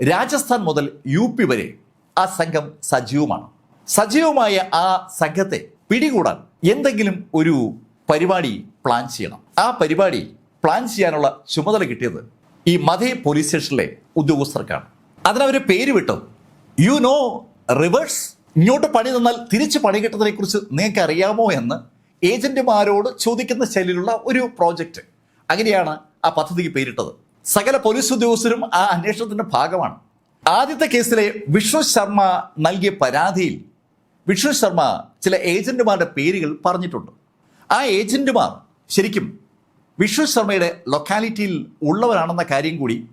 രാജസ്ഥാൻ മുതൽ യു പി വരെ ആ സംഘം സജീവമാണ്. സജീവമായ ആ സംഘത്തെ പിടികൂടാൻ എന്തെങ്കിലും ഒരു പരിപാടി പ്ലാൻ ചെയ്യണം. ആ പരിപാടി പ്ലാൻ ചെയ്യാനുള്ള ചുമതല കിട്ടിയത് ഈ മധേ പോലീസ് സ്റ്റേഷനിലെ ഉദ്യോഗസ്ഥർക്കാണ്. അതിനവര് പേര് വിട്ടു. യു നോ റിവേഴ്സ് ഇങ്ങോട്ട് പണി തന്നാൽ തിരിച്ച് പണി കിട്ടുന്നതിനെ കുറിച്ച് നിങ്ങൾക്ക് അറിയാമോ? എന്ന് ഏജന്റുമാരോട് ചോദിക്കുന്ന ശൈലിയിലുള്ള ഒരു പ്രോജക്റ്റ് അങ്ങനെയാണ് ആ പദ്ധതിക്ക് പേരിട്ടത്. സകല പോലീസ് ഉദ്യോഗസ്ഥരും ആ അന്വേഷണത്തിന്റെ ഭാഗമാണ്. ആദ്യത്തെ കേസിലെ വിഷ്ണു ശർമ്മ നൽകിയ പരാതിയിൽ വിഷ്ണു ശർമ്മ ചില ഏജന്റുമാരുടെ പേരുകൾ പറഞ്ഞിട്ടുണ്ട്. ആ ഏജന്റുമാർ ശരിക്കും വിഷ്ണു ശർമ്മയുടെ ലൊക്കാലിറ്റിയിൽ ഉള്ളവരാണെന്ന കാര്യം കൂടി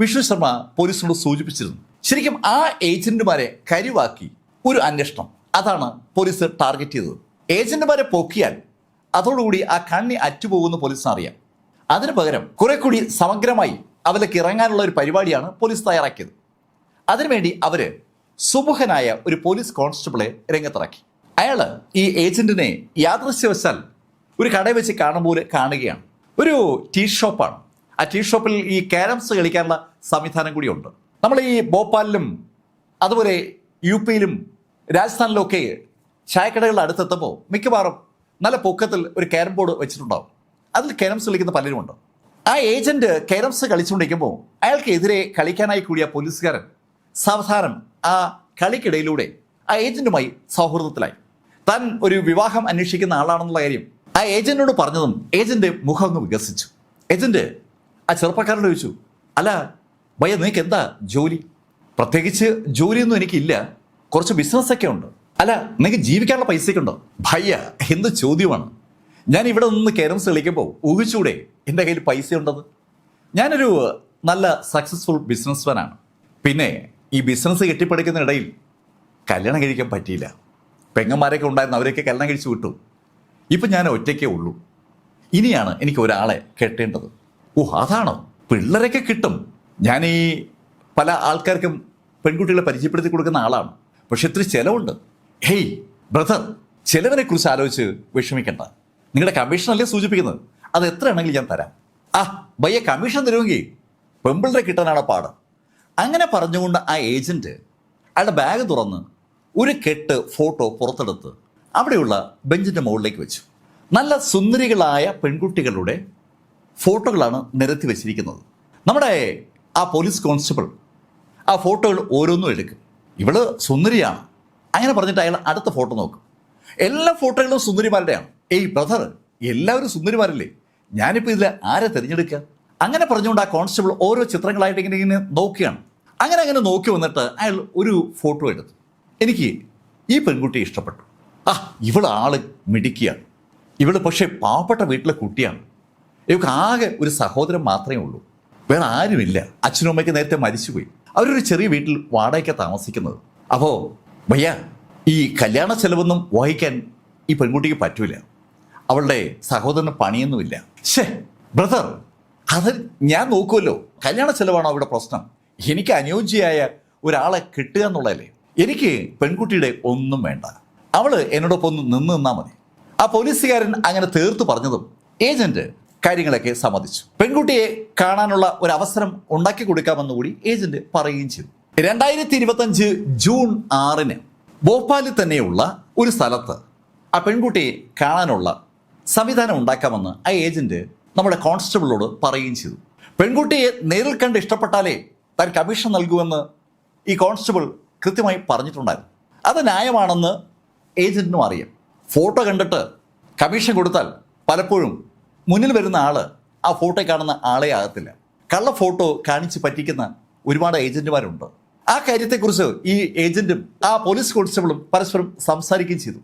വിഷ്ണു ശർമ്മ പോലീസിനോട് സൂചിപ്പിച്ചിരുന്നു. ശരിക്കും ആ ഏജന്റുമാരെ കരുവാക്കി ഒരു അന്വേഷണം. അതാണ് പോലീസ് ടാർഗറ്റ് ചെയ്തത്. ഏജന്റുമാരെ പൊക്കിയാൽ അതോടുകൂടി ആ കണ്ണി അറ്റുപോകുന്ന പോലീസിന് അറിയാം. അതിനു പകരം കുറെ കൂടി സമഗ്രമായി അവരിലേക്ക് ഇറങ്ങാനുള്ള ഒരു പരിപാടിയാണ് പോലീസ് തയ്യാറാക്കിയത്. അതിനുവേണ്ടി അവർ സുമുഖനായ ഒരു പോലീസ് കോൺസ്റ്റബിളെ രംഗത്തിറക്കി. അയാൾ ഈ ഏജന്റിനെ യാദൃശ്യവശാൽ ഒരു കടയിൽ വെച്ച് കാണുമ്പോൾ കാണുകയാണ്. ഒരു ടീ ഷോപ്പാണ്. ആ ടീ ഷോപ്പിൽ ഈ ക്യാരംസ് കളിക്കാനുള്ള സംവിധാനം കൂടിയുണ്ട്. നമ്മൾ ഈ ഭോപ്പാലിലും അതുപോലെ യു പിയിലും രാജസ്ഥാനിലും ഒക്കെ ചായക്കടകളുടെ അടുത്തെത്തുമ്പോൾ മിക്കവാറും നല്ല പൊക്കത്തിൽ ഒരു ക്യാരം ബോർഡ് വെച്ചിട്ടുണ്ടാവും. അതിൽ കെരംസ് കളിക്കുന്ന പലരുമുണ്ട് ആ ഏജന്റ് കെരംസ് കളിച്ചുകൊണ്ടിരിക്കുമ്പോൾ അയാൾക്കെതിരെ കളിക്കാനായി കൂടിയ പോലീസുകാരൻ സാവധാനം ആ കളിക്കിടയിലൂടെ ആ ഏജന്റുമായി സൗഹൃദത്തിലായി. താൻ ഒരു വിവാഹം അന്വേഷിക്കുന്ന ആളാണെന്നുള്ള കാര്യം ആ ഏജന്റിനോട് പറഞ്ഞതും ഏജന്റ് മുഖം ഒന്ന് വികസിച്ചു. ഏജന്റ് ആ ചെറുപ്പക്കാരനോട് ചോദിച്ചു അല്ല ഭയ്യ നിനക്ക് എന്താ ജോലി? പ്രത്യേകിച്ച് ജോലിയൊന്നും എനിക്കില്ല. കുറച്ച് ബിസിനസ്സൊക്കെ ഉണ്ട്. അല്ല നിനക്ക് ജീവിക്കാനുള്ള പൈസയൊക്കെ ഉണ്ടോ? ഭയ്യ എന്ത് ചോദ്യമാണ്? ഞാൻ ഇവിടെ നിന്ന് കേരംസ് കളിക്കുമ്പോൾ ഊഹിച്ചൂടെ എന്റെ കയ്യിൽ പൈസ ഉണ്ടെന്ന്? ഞാനൊരു നല്ല സക്സസ്ഫുൾ ബിസിനസ്മാനാണ് പിന്നെ ഈ ബിസിനസ് കെട്ടിപ്പടുക്കുന്ന ഇടയിൽ കല്യാണം കഴിക്കാൻ പറ്റിയില്ല. പെങ്ങന്മാരൊക്കെ ഉണ്ടായിരുന്നു അവരെയൊക്കെ കല്യാണം കഴിച്ചു വിട്ടു. ഇപ്പം ഞാൻ ഒറ്റയ്ക്കേ ഉള്ളൂ. ഇനിയാണ് എനിക്ക് ഒരാളെ കെട്ടേണ്ടത്. ഓ അതാണോ? പിള്ളേരൊക്കെ കിട്ടും. ഞാൻ ഈ പല ആൾക്കാർക്കും പെൺകുട്ടികളെ പരിചയപ്പെടുത്തി കൊടുക്കുന്ന ആളാണ്. പക്ഷെ ഇത്തിരി ചിലവുണ്ട്. ഹേയ് ബ്രദർ ചിലവിനെ കുറിച്ച് ആലോചിച്ച് വിഷമിക്കണ്ട. നിങ്ങളുടെ കമ്മീഷൻ അല്ലേ സൂചിപ്പിക്കുന്നത്? അത് എത്രയാണെങ്കിലും ഞാൻ തരാം. ആ ബയ്യ കമ്മീഷൻ തരുമെങ്കിൽ പെമ്പിളിനെ കിട്ടാനാണ് പാട്. അങ്ങനെ പറഞ്ഞുകൊണ്ട് ആ ഏജന്റ് അയാളുടെ ബാഗ് തുറന്ന് ഒരു കെട്ട് ഫോട്ടോ പുറത്തെടുത്ത് അവിടെയുള്ള ബെഞ്ചിന്റെ മുകളിലേക്ക് വെച്ചു. നല്ല സുന്ദരികളായ പെൺകുട്ടികളുടെ ഫോട്ടോകളാണ് നിരത്തി വെച്ചിരിക്കുന്നത്. നമ്മുടെ ആ പോലീസ് കോൺസ്റ്റബിൾ ആ ഫോട്ടോകൾ ഓരോന്നും എടുക്കും. ഇവൾ സുന്ദരിയാണ്. അങ്ങനെ പറഞ്ഞിട്ട് അയാൾ അടുത്ത ഫോട്ടോ നോക്കും. എല്ലാ ഫോട്ടോകളും സുന്ദരിമാരുടെയാണ്. ഏയ് ബ്രദർ എല്ലാവരും സുന്ദരിമാരല്ലേ? ഞാനിപ്പോൾ ഇതിൽ ആരെ തിരഞ്ഞെടുക്കുക? അങ്ങനെ പറഞ്ഞുകൊണ്ട് ആ കോൺസ്റ്റബിൾ ഓരോ ചിത്രങ്ങളായിട്ട് ഇങ്ങനെ ഇങ്ങനെ നോക്കുകയാണ്. അങ്ങനെ അങ്ങനെ നോക്കി വന്നിട്ട് അയാൾ ഒരു ഫോട്ടോ എടുത്തു. എനിക്ക് ഈ പെൺകുട്ടിയെ ഇഷ്ടപ്പെട്ടു. ആ ഇവൾ ആൾ മിടിക്കുകയാണ് ഇവൾ പക്ഷേ പാവപ്പെട്ട വീട്ടിലെ കുട്ടിയാണ്. ഇവക്ക് ആകെ ഒരു സഹോദരൻ മാത്രമേ ഉള്ളൂ. വേറെ ആരുമില്ല. അച്ഛനും അമ്മയ്ക്ക് നേരത്തെ മരിച്ചുപോയി. അവരൊരു ചെറിയ വീട്ടിൽ വാടകയ്ക്ക് താമസിക്കുന്നത്. അപ്പോൾ ഭയ്യ ഈ കല്യാണ ചെലവൊന്നും വഹിക്കാൻ ഈ പെൺകുട്ടിക്ക് പറ്റൂല. അവളുടെ സഹോദരന് പണിയൊന്നുമില്ല. ഷേ ബ്രദർ അത് ഞാൻ നോക്കുമല്ലോ കല്യാണ ചെലവാണോ അവിടെ പ്രശ്നം? എനിക്ക് അനുയോജ്യയായ ഒരാളെ കിട്ടുക എന്നുള്ളതല്ലേ? എനിക്ക് പെൺകുട്ടിയുടെ ഒന്നും വേണ്ട. അവൾ എന്നോടൊപ്പം ഒന്ന് നിന്ന് നിന്നാൽ മതി. ആ പോലീസുകാരൻ അങ്ങനെ തീർത്തു പറഞ്ഞതും ഏജന്റ് കാര്യങ്ങളൊക്കെ സമ്മതിച്ചു. പെൺകുട്ടിയെ കാണാനുള്ള ഒരു അവസരം ഉണ്ടാക്കി കൊടുക്കാമെന്ന് കൂടി ഏജന്റ് പറയുകയും ചെയ്തു. രണ്ടായിരത്തി ഇരുപത്തഞ്ച് ജൂൺ ആറിന് ഭോപ്പാലിൽ തന്നെയുള്ള ഒരു സ്ഥലത്ത് ആ പെൺകുട്ടിയെ കാണാനുള്ള സംവിധാനം ഉണ്ടാക്കാമെന്ന് ആ ഏജന്റ് നമ്മുടെ കോൺസ്റ്റബിളോട് പറയുകയും ചെയ്തു. പെൺകുട്ടിയെ നേരിൽ കണ്ട് ഇഷ്ടപ്പെട്ടാലേ താൻ കമ്മീഷൻ നൽകുമെന്ന് ഈ കോൺസ്റ്റബിൾ കൃത്യമായി പറഞ്ഞിട്ടുണ്ടായിരുന്നു. അത് ന്യായമാണെന്ന് ഏജന്റിനും അറിയാം. ഫോട്ടോ കണ്ടിട്ട് കമ്മീഷൻ കൊടുത്താൽ പലപ്പോഴും മുന്നിൽ വരുന്ന ആൾ ആ ഫോട്ടോ കാണുന്ന ആളെ ആകത്തില്ല. കള്ള ഫോട്ടോ കാണിച്ച് പറ്റിക്കുന്ന ഒരുപാട് ഏജന്റുമാരുണ്ട്. ആ കാര്യത്തെക്കുറിച്ച് ഈ ഏജന്റും ആ പോലീസ് കോൺസ്റ്റബിളും പരസ്പരം സംസാരിക്കുകയും ചെയ്തു.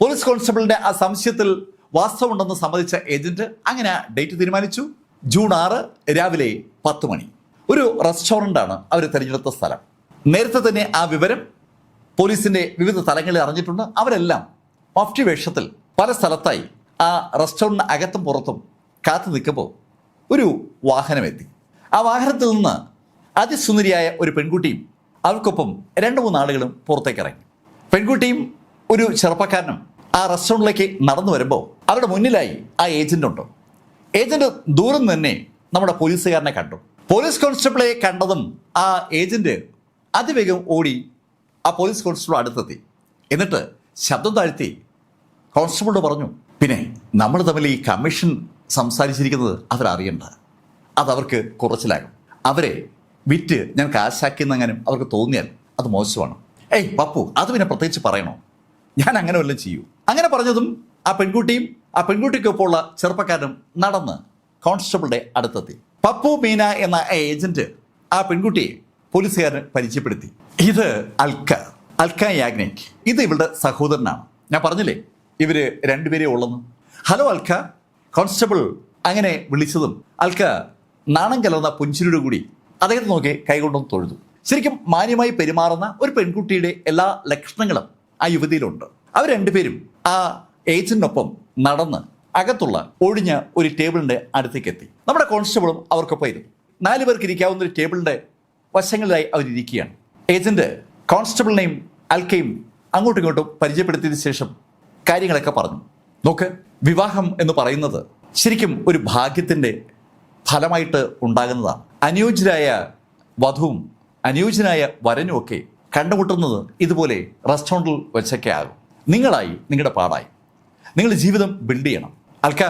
പോലീസ് കോൺസ്റ്റബിളിന്റെ ആ സംശയത്തിൽ വാസ്തവമുണ്ടെന്ന് സമ്മതിച്ച ഏജന്റ് അങ്ങനെ ഡേറ്റ് തീരുമാനിച്ചു. ജൂൺ ആറ് രാവിലെ പത്ത് മണി. ഒരു റെസ്റ്റോറന്റാണ് അവർ തിരഞ്ഞെടുത്ത സ്ഥലം. നേരത്തെ തന്നെ ആ വിവരം പോലീസിന്റെ വിവിധ തലങ്ങളിൽ അറിഞ്ഞിട്ടുണ്ട്. അവരെല്ലാം മഫ്റ്റി വേഷത്തിൽ പല സ്ഥലത്തായി ആ റെസ്റ്റോറന്റിന് അകത്തും പുറത്തും കാത്തു നിൽക്കുമ്പോൾ ഒരു വാഹനമെത്തി. ആ വാഹനത്തിൽ നിന്ന് അതിസുന്ദരിയായ ഒരു പെൺകുട്ടിയും അവർക്കൊപ്പം രണ്ട് മൂന്ന് ആളുകളും പുറത്തേക്ക് ഇറങ്ങി. പെൺകുട്ടിയും ഒരു ചെറുപ്പക്കാരനും ആ റെസ്റ്റോറന്റിലേക്ക് നടന്നു വരുമ്പോൾ അവരുടെ മുന്നിലായി ആ ഏജന്റ് ഉണ്ട്. ഏജന്റ് ദൂരം തന്നെ നമ്മുടെ പോലീസുകാരനെ കണ്ടു. പോലീസ് കോൺസ്റ്റബിളെ കണ്ടതും ആ ഏജന്റ് അതിവേഗം ഓടി ആ പോലീസ് കോൺസ്റ്റബിൾ അടുത്തെത്തി. എന്നിട്ട് ശബ്ദം താഴ്ത്തി കോൺസ്റ്റബിളോട് പറഞ്ഞു പിന്നെ നമ്മൾ തമ്മിൽ ഈ കമ്മീഷൻ സംസാരിച്ചിരിക്കുന്നത് അവരറിയണ്ട. അതവർക്ക് കുറച്ചിലാകും. അവരെ വിറ്റ് ഞാൻ കാശാക്കിയെന്നെങ്ങാനും അവർക്ക് തോന്നിയാൽ അത് മോശമാണ്. ഏയ് പപ്പു അത് പിന്നെ പ്രത്യേകിച്ച് പറയണോ? ഞാൻ അങ്ങനെ വല്ലതും ചെയ്യൂ. അങ്ങനെ പറഞ്ഞതും ആ പെൺകുട്ടിയും ആ പെൺകുട്ടിക്കൊപ്പമുള്ള ചെറുപ്പക്കാരനും നടന്ന് കോൺസ്റ്റബിളുടെ അടുത്തെത്തി. പപ്പു മീന എന്ന ഏജന്റ് ആ പെൺകുട്ടിയെ പോലീസുകാരന് പരിചയപ്പെടുത്തി. ഇത് അൽക്ക. അൽക്ക യാഗ്നേക്. ഇത് ഇവളുടെ സഹോദരനാണ്. ഞാൻ പറഞ്ഞില്ലേ ഇവർ രണ്ടുപേരെ ഉള്ളെന്ന്? ഹലോ അൽക്ക. കോൺസ്റ്റബിൾ അങ്ങനെ വിളിച്ചതും അൽക്ക നാണം കലർന്ന പുഞ്ചിരിയുടെ കൂടി അദ്ദേഹത്തെ നോക്കി കൈകൊണ്ടൊന്ന് തൊഴുതു. ശരിക്കും മാന്യമായി പെരുമാറുന്ന ഒരു പെൺകുട്ടിയുടെ എല്ലാ ലക്ഷണങ്ങളും ആ യുവതിയിലുണ്ട്. അവർ രണ്ടുപേരും ആ ഏജന്റിനൊപ്പം നടന്ന് അകത്തുള്ള ഒഴിഞ്ഞ ഒരു ടേബിളിന്റെ അടുത്തേക്ക് എത്തി നമ്മുടെ കോൺസ്റ്റബിളും അവർക്കൊപ്പം ഇരുന്നു. നാല് പേർക്ക് ഇരിക്കാവുന്ന ഒരു ടേബിളിന്റെ വശങ്ങളിലായി അവരിയ്ക്കുകയാണ് ഏജന്റ് കോൺസ്റ്റബിളിനെയും അൽക്കയും അങ്ങോട്ടും ഇങ്ങോട്ടും പരിചയപ്പെടുത്തിയതിനു ശേഷം കാര്യങ്ങളൊക്കെ പറഞ്ഞു. നോക്ക് വിവാഹം എന്ന് പറയുന്നത് ശരിക്കും ഒരു ഭാഗ്യത്തിന്റെ ഫലമായിട്ട് ഉണ്ടാകുന്നതാണ്. അനുയോജ്യരായ വധുവും അനുയോജ്യനായ വരനും ഒക്കെ കണ്ടുമുട്ടുന്നത് ഇതുപോലെ റെസ്റ്റോറന്റിൽ വെച്ചൊക്കെ ആകും. നിങ്ങളായി നിങ്ങളുടെ പാടായി. നിങ്ങൾ ജീവിതം ബിൽഡ് ചെയ്യണം. അൽക്ക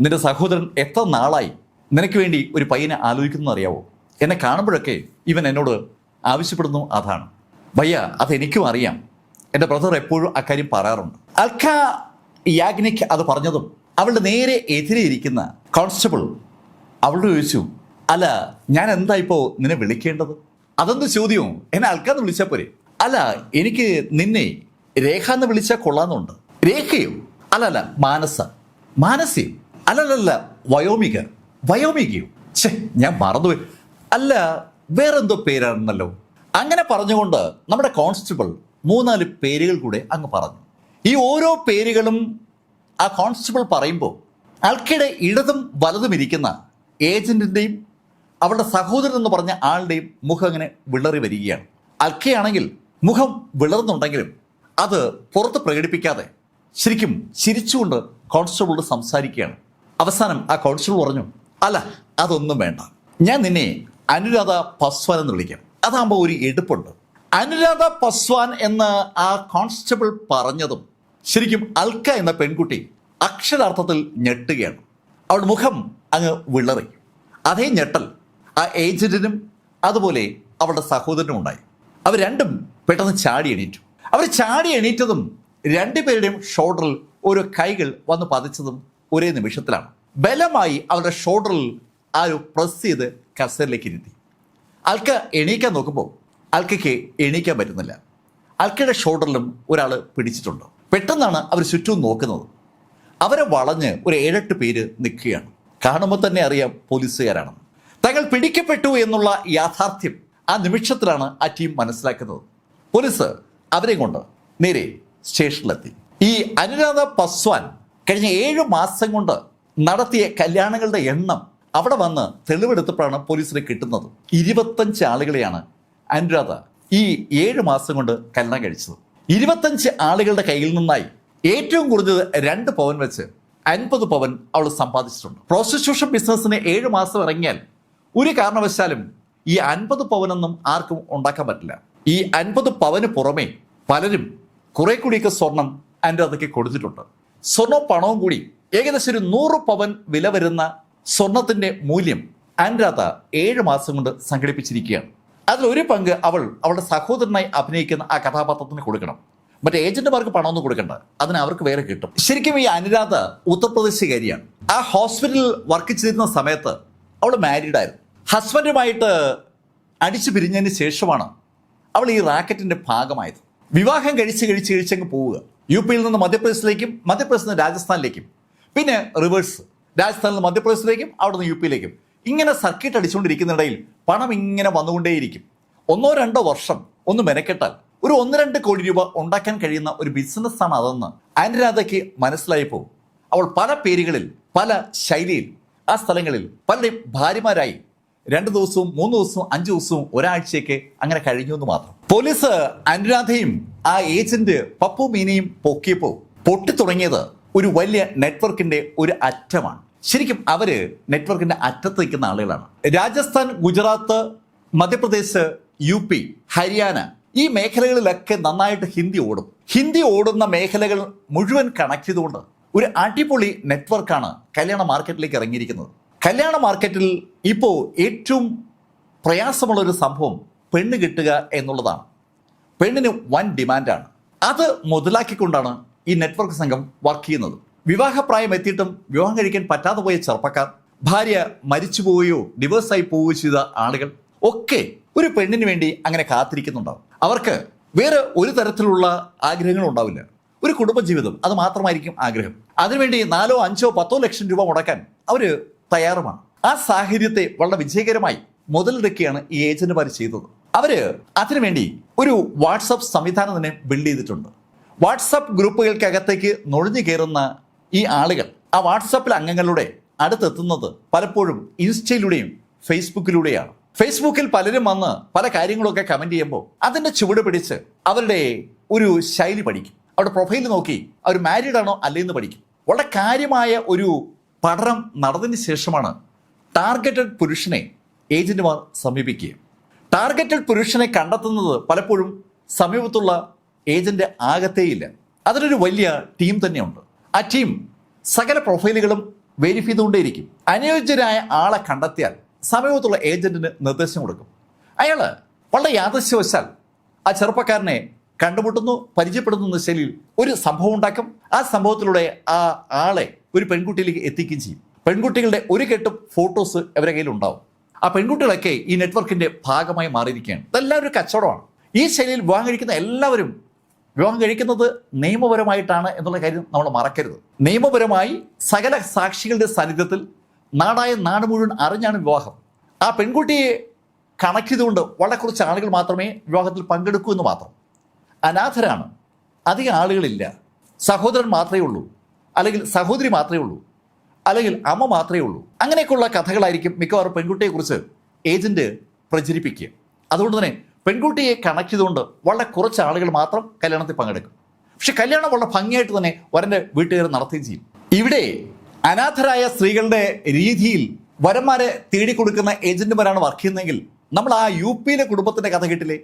നിന്റെ സഹോദരൻ എത്ര നാളായി? നിനക്ക് വേണ്ടി ഒരു പയ്യനെ ആലോചിക്കുന്നു അറിയാവോ? എന്നെ കാണുമ്പോഴൊക്കെ ഇവൻ എന്നോട് ആവശ്യപ്പെടുന്നു അതാണ്. ഭയ്യ അതെനിക്കും അറിയാം. എന്റെ ബ്രദർ എപ്പോഴും അക്കാര്യം പറയാറുണ്ട്. അൽക്ക യാഗ്നിക് അത് പറഞ്ഞതും അവളുടെ നേരെ എതിരെ ഇരിക്കുന്ന കോൺസ്റ്റബിൾ അവളോട് ചോദിച്ചു അല്ല ഞാൻ എന്താ ഇപ്പോൾ നിന്നെ വിളിക്കേണ്ടത്? അതെന്ത് ചോദ്യവും? എന്നെ അൽക്കാന്ന് വിളിച്ചാൽ പോരെ. അല്ല എനിക്ക് നിന്നെ രേഖ എന്ന് വിളിച്ചാൽ കൊള്ളാമെന്നുണ്ട്. രേഖയോ? അല്ലല്ല മാനസ. മാനസി അല്ലല്ലല്ല വയോമിക വയോമികയോ? ഛേ ഞാൻ മറന്നുപോയി. അല്ല വേറെന്തോ പേരാണെന്നല്ലോ. അങ്ങനെ പറഞ്ഞുകൊണ്ട് നമ്മുടെ കോൺസ്റ്റബിൾ മൂന്നാൽ പേരുകൾ കൂടെ അങ്ങ് പറഞ്ഞു. ഈ ഓരോ പേരുകളും ആ കോൺസ്റ്റബിൾ പറയുമ്പോൾ ആൾക്കിടെ ഇടതും വലതും ഇരിക്കുന്ന ഏജന്റിന്റെയും അവളുടെ സഹോദരൻ എന്ന് പറഞ്ഞ ആളുടെയും മുഖം അങ്ങനെ വിളറി വരികയാണ്. അൽക്കയാണെങ്കിൽ മുഖം വിളർന്നുണ്ടെങ്കിലും അത് പുറത്ത് പ്രകടിപ്പിക്കാതെ ശരിക്കും ചിരിച്ചുകൊണ്ട് കോൺസ്റ്റബിളോട് സംസാരിക്കുകയാണ്. അവസാനം ആ കോൺസ്റ്റബിൾ പറഞ്ഞു അല്ല അതൊന്നും വേണ്ട. ഞാൻ നിന്നെ അനുരാധ പസ്വാൻ എന്ന് വിളിക്കാം. അതാകുമ്പോൾ ഒരു എടുപ്പുണ്ട്. അനുരാധ പസ്വാൻ എന്ന് ആ കോൺസ്റ്റബിൾ പറഞ്ഞതും ശരിക്കും അൽക്ക എന്ന പെൺകുട്ടി അക്ഷരാർത്ഥത്തിൽ ഞെട്ടുകയാണ്. അവളുടെ മുഖം അങ്ങ് വിളറി. അതേ ഞെട്ടൽ ആ ഏജന്റിനും അതുപോലെ അവളുടെ സഹോദരനും ഉണ്ടായി. അവർ രണ്ടും പെട്ടെന്ന് ചാടി എണീറ്റു. അവർ ചാടി എണീറ്റതും രണ്ടുപേരുടെയും ഷോൾഡറിൽ ഒരു കൈകൾ വന്ന് പതിച്ചതും ഒരേ നിമിഷത്തിലാണ്. ബലമായി അവരുടെ ഷോൾഡറിൽ ആ ഒരു പ്രസ് ചെയ്ത് കസേരയിലേക്ക് ഇരുത്തി. ആൾക്ക് എണീക്കാൻ നോക്കുമ്പോൾ അൽക്കയ്ക്ക് എണീക്കാൻ പറ്റുന്നില്ല. ആൾക്കയുടെ ഷോൾഡറിലും ഒരാൾ പിടിച്ചിട്ടുണ്ട്. പെട്ടെന്നാണ് അവർ ചുറ്റും നോക്കുന്നത്. അവരെ വളഞ്ഞ് ഒരു ഏഴെട്ട് പേര് നിൽക്കുകയാണ്. കാണുമ്പോൾ തന്നെ അറിയാം പോലീസുകാരാണെന്ന് തങ്ങൾ പിടിക്കപ്പെട്ടു എന്നുള്ള യാഥാർത്ഥ്യം ആ നിമിഷത്തിലാണ് ആ ടീം മനസ്സിലാക്കുന്നത്. പോലീസ് അവരെ കൊണ്ട് നേരെ സ്റ്റേഷനിലെത്തി. ഈ അനുരാധ പസ്വാൻ കഴിഞ്ഞ ഏഴ് മാസം കൊണ്ട് നടത്തിയ കല്യാണങ്ങളുടെ എണ്ണം അവിടെ വന്ന് തെളിവെടുത്തപ്പോഴാണ് പോലീസിന് കിട്ടുന്നത്. ഇരുപത്തഞ്ച് ആളുകളെയാണ് അനുരാധ ഈ ഏഴ് മാസം കൊണ്ട് കല്യാണം കഴിച്ചത്. ഇരുപത്തഞ്ച് ആളുകളുടെ കയ്യിൽ നിന്നായി ഏറ്റവും കുറഞ്ഞത് രണ്ട് പവൻ വെച്ച് അൻപത് പവൻ അവൾ സമ്പാദിച്ചിട്ടുണ്ട്. പ്രോസ്റ്റിറ്റ്യൂഷൻ ബിസിനസ്സിന് ഏഴ് മാസം ഇറങ്ങിയാൽ ഒരു കാരണവശാലും ഈ അൻപത് പവനൊന്നും ആർക്കും ഉണ്ടാക്കാൻ പറ്റില്ല. ഈ അൻപത് പവന് പുറമെ പലരും കുറെ കൂടിയൊക്കെ സ്വർണം അനുരാധയ്ക്ക് കൊടുത്തിട്ടുണ്ട്. സ്വർണവും പണവും കൂടി ഏകദേശം ഒരു നൂറ് പവൻ വില വരുന്ന സ്വർണത്തിന്റെ മൂല്യം ആൻഡ്രാത ഏഴ് മാസം കൊണ്ട് സംഘടിപ്പിച്ചിരിക്കുകയാണ്. അതിലൊരു പങ്ക് അവൾ അവളുടെ സഹോദരനായി അഭിനയിക്കുന്ന ആ കഥാപാത്രത്തിന് കൊടുക്കണം. മറ്റേ ഏജന്റുമാർക്ക് പണമൊന്നും കൊടുക്കണ്ട. അതിന് അവർക്ക് വേറെ കിട്ടും. ശരിക്കും ഈ അനുരാധ ഉത്തർപ്രദേശുകാരിയാണ്. ആ ഹോസ്പിറ്റലിൽ വർക്ക് ചെയ്തിരുന്ന സമയത്ത് അവൾ മാരീഡ് ആയിരുന്നു. ഹസ്ബൻഡുമായിട്ട് അടിച്ചു പിരിഞ്ഞതിന് ശേഷമാണ് അവൾ ഈ റാക്കറ്റിന്റെ ഭാഗമായത്. വിവാഹം കഴിച്ച് കഴിച്ച് കഴിച്ചങ്ങ് പോവുക. യു പിയിൽ നിന്ന് മധ്യപ്രദേശിലേക്കും മധ്യപ്രദേശിൽ നിന്ന് രാജസ്ഥാനിലേക്കും. പിന്നെ റിവേഴ്സ് രാജസ്ഥാനിൽ നിന്ന് മധ്യപ്രദേശിലേക്കും അവിടെ നിന്ന് യു പിയിലേക്കും ഇങ്ങനെ സർക്കിട്ട് അടിച്ചുകൊണ്ടിരിക്കുന്നിടയിൽ പണം ഇങ്ങനെ വന്നുകൊണ്ടേയിരിക്കും. ഒന്നോ രണ്ടോ വർഷം ഒന്ന് മെനക്കെട്ടാൽ ഒരു ഒന്ന് രണ്ട് കോടി രൂപ ഉണ്ടാക്കാൻ കഴിയുന്ന ഒരു ബിസിനസ്സാണ് അതെന്ന് അനുരാധയ്ക്ക് മനസ്സിലായപ്പോൾ അവൾ പല പേരുകളിൽ പല ശൈലിയിൽ ആ സ്ഥലങ്ങളിൽ പലരുടെയും ഭാര്യമാരായി രണ്ട് ദിവസവും മൂന്ന് ദിവസവും അഞ്ച് ദിവസവും ഒരാഴ്ചയൊക്കെ അങ്ങനെ കഴിഞ്ഞു എന്ന് മാത്രം. പോലീസ് അനുരാധയും ആ ഏജന്റ് പപ്പു മീനയും പൊക്കിയപ്പോൾ പൊട്ടിത്തുടങ്ങിയത് ഒരു വലിയ നെറ്റ്വർക്കിന്റെ ഒരു അറ്റമാണ്. ശരിക്കും അവർ നെറ്റ്വർക്കിന്റെ അറ്റത്ത് നിൽക്കുന്ന ആളുകളാണ്. രാജസ്ഥാൻ ഗുജറാത്ത് മധ്യപ്രദേശ് യു പി ഹരിയാന ഈ മേഖലകളിലൊക്കെ നന്നായിട്ട് ഹിന്ദി ഓടും. ഹിന്ദി ഓടുന്ന മേഖലകൾ മുഴുവൻ കണക്ട് ചെയ്തുകൊണ്ട് ഒരു അടിപൊളി നെറ്റ്വർക്കാണ് കല്യാണ മാർക്കറ്റിലേക്ക് ഇറങ്ങിയിരിക്കുന്നത്. കല്യാണ മാർക്കറ്റിൽ ഇപ്പോൾ ഏറ്റവും പ്രയാസമുള്ളൊരു സംഭവം പെണ്ണ് കിട്ടുക എന്നുള്ളതാണ്. പെണ്ണിന് വൻ ഡിമാൻഡാണ്. അത് മുതലാക്കിക്കൊണ്ടാണ് ഈ നെറ്റ്വർക്ക് സംഘം വർക്ക് ചെയ്യുന്നത്. വിവാഹപ്രായം എത്തിയിട്ടും വിവാഹം കഴിക്കാൻ പറ്റാതെ പോയ ചെറുപ്പക്കാർ ഭാര്യ മരിച്ചു പോവുകയോ ഡിവോഴ്സായി പോവുകയോ ചെയ്ത ആളുകൾ ഒക്കെ ഒരു പെണ്ണിന് വേണ്ടി അങ്ങനെ കാത്തിരിക്കുന്നുണ്ടാവും. അവർക്ക് വേറെ ഒരു തരത്തിലുള്ള ആഗ്രഹങ്ങളും ഉണ്ടാവില്ല. ഒരു കുടുംബജീവിതം അത് മാത്രമായിരിക്കും ആഗ്രഹം. അതിനുവേണ്ടി നാലോ അഞ്ചോ പത്തോ ലക്ഷം രൂപ മുടക്കാൻ അവർ തയ്യാറുമാണ്. ആ സാഹചര്യത്തെ വളരെ വിജയകരമായി മുതലെടുക്കുകയാണ് ഈ ഏജന്റുമാർ ചെയ്തത്. അവർ അതിനുവേണ്ടി ഒരു വാട്സപ്പ് സംവിധാനം തന്നെ ബിൽഡ് ചെയ്തിട്ടുണ്ട്. വാട്സപ്പ് ഗ്രൂപ്പുകൾക്കകത്തേക്ക് നുഴഞ്ഞു കയറുന്ന ഈ ആളുകൾ ആ വാട്സപ്പിലെ അംഗങ്ങളുടെ അടുത്തെത്തുന്നത് പലപ്പോഴും ഇൻസ്റ്റയിലൂടെയും ഫേസ്ബുക്കിലൂടെയാണ്. ഫേസ്ബുക്കിൽ പലരും വന്ന് പല കാര്യങ്ങളൊക്കെ കമന്റ് ചെയ്യുമ്പോൾ അതിന്റെ ചുവട് പിടിച്ച് അവരുടെ ഒരു ശൈലി പഠിക്കും. അവരുടെ പ്രൊഫൈൽ നോക്കി അവർ മാരീഡ് ആണോ അല്ലേന്ന് പഠിക്കും. വളരെ കാര്യമായ ഒരു പഠനം നടന്നതിന് ശേഷമാണ് ടാർഗറ്റഡ് പുരുഷനെ ഏജന്റുമാർ സമീപിക്കുക. ടാർഗറ്റഡ് പുരുഷനെ കണ്ടെത്തുന്നത് പലപ്പോഴും സമീപത്തുള്ള ഏജന്റ് ആകത്തേയില്ല. അതിനൊരു വലിയ ടീം തന്നെയുണ്ട്. ആ ടീം സകല പ്രൊഫൈലുകളും വെരിഫൈ ചെയ്തുകൊണ്ടേയിരിക്കും. അനുയോജ്യരായ ആളെ കണ്ടെത്തിയാൽ സമീപത്തുള്ള ഏജന്റിന് നിർദ്ദേശം കൊടുക്കും. അയാൾ വളരെ യാദൃശ്യവശാൽ ആ ചെറുപ്പക്കാരനെ കണ്ടുമുട്ടുന്നു പരിചയപ്പെടുന്നു എന്ന ശൈലിയിൽ ഒരു സംഭവം ഉണ്ടാക്കും. ആ സംഭവത്തിലൂടെ ആ ആളെ ഒരു പെൺകുട്ടിയിലേക്ക് എത്തിക്കുകയും ചെയ്യും. പെൺകുട്ടികളുടെ ഒരു കെട്ടും ഫോട്ടോസ് അവരുടെ കയ്യിൽ ഉണ്ടാവും. ആ പെൺകുട്ടികളൊക്കെ ഈ നെറ്റ്വർക്കിന്റെ ഭാഗമായി മാറിയിരിക്കുകയാണ്. ഇതെല്ലാം ഒരു കച്ചവടമാണ്. ഈ ശൈലിയിൽ വിവാഹം കഴിക്കുന്ന എല്ലാവരും വിവാഹം കഴിക്കുന്നത് നിയമപരമായിട്ടാണ് എന്നുള്ള കാര്യം നമ്മൾ മറക്കരുത്. നിയമപരമായി സകല സാക്ഷികളുടെ സാന്നിധ്യത്തിൽ നാടായ നാട് മുഴുവൻ അറിഞ്ഞാണ് വിവാഹം. ആ പെൺകുട്ടിയെ കണക്ട് ചെയ്തുകൊണ്ട് വളരെ കുറച്ച് ആളുകൾ മാത്രമേ വിവാഹത്തിൽ പങ്കെടുക്കൂ എന്ന് മാത്രം. അനാഥരാണ്. അധികം ആളുകളില്ല. സഹോദരൻ മാത്രമേ ഉള്ളൂ. അല്ലെങ്കിൽ സഹോദരി മാത്രമേ ഉള്ളൂ. അല്ലെങ്കിൽ അമ്മ മാത്രമേ ഉള്ളൂ. അങ്ങനെയൊക്കെയുള്ള കഥകളായിരിക്കും മിക്കവാറും പെൺകുട്ടിയെക്കുറിച്ച് ഏജന്റ് പ്രചരിപ്പിക്കുക. അതുകൊണ്ട് തന്നെ പെൺകുട്ടിയെ കണക്ട് ചെയ്തുകൊണ്ട് വളരെ കുറച്ച് ആളുകൾ മാത്രം കല്യാണത്തിൽ പങ്കെടുക്കും. പക്ഷെ കല്യാണം വളരെ ഭംഗിയായിട്ട് തന്നെ വരന്റെ വീട്ടുകാർ നടത്തുകയും ചെയ്യും. ഇവിടെ അനാഥരായ സ്ത്രീകളുടെ രീതിയിൽ വരന്മാരെ തേടിക്കൊടുക്കുന്ന ഏജന്റുമാരാണ് വർക്ക് ചെയ്യുന്നതെങ്കിൽ നമ്മൾ ആ യു പിയിലെ കുടുംബത്തിന്റെ കഥ കേട്ടില്ലേ?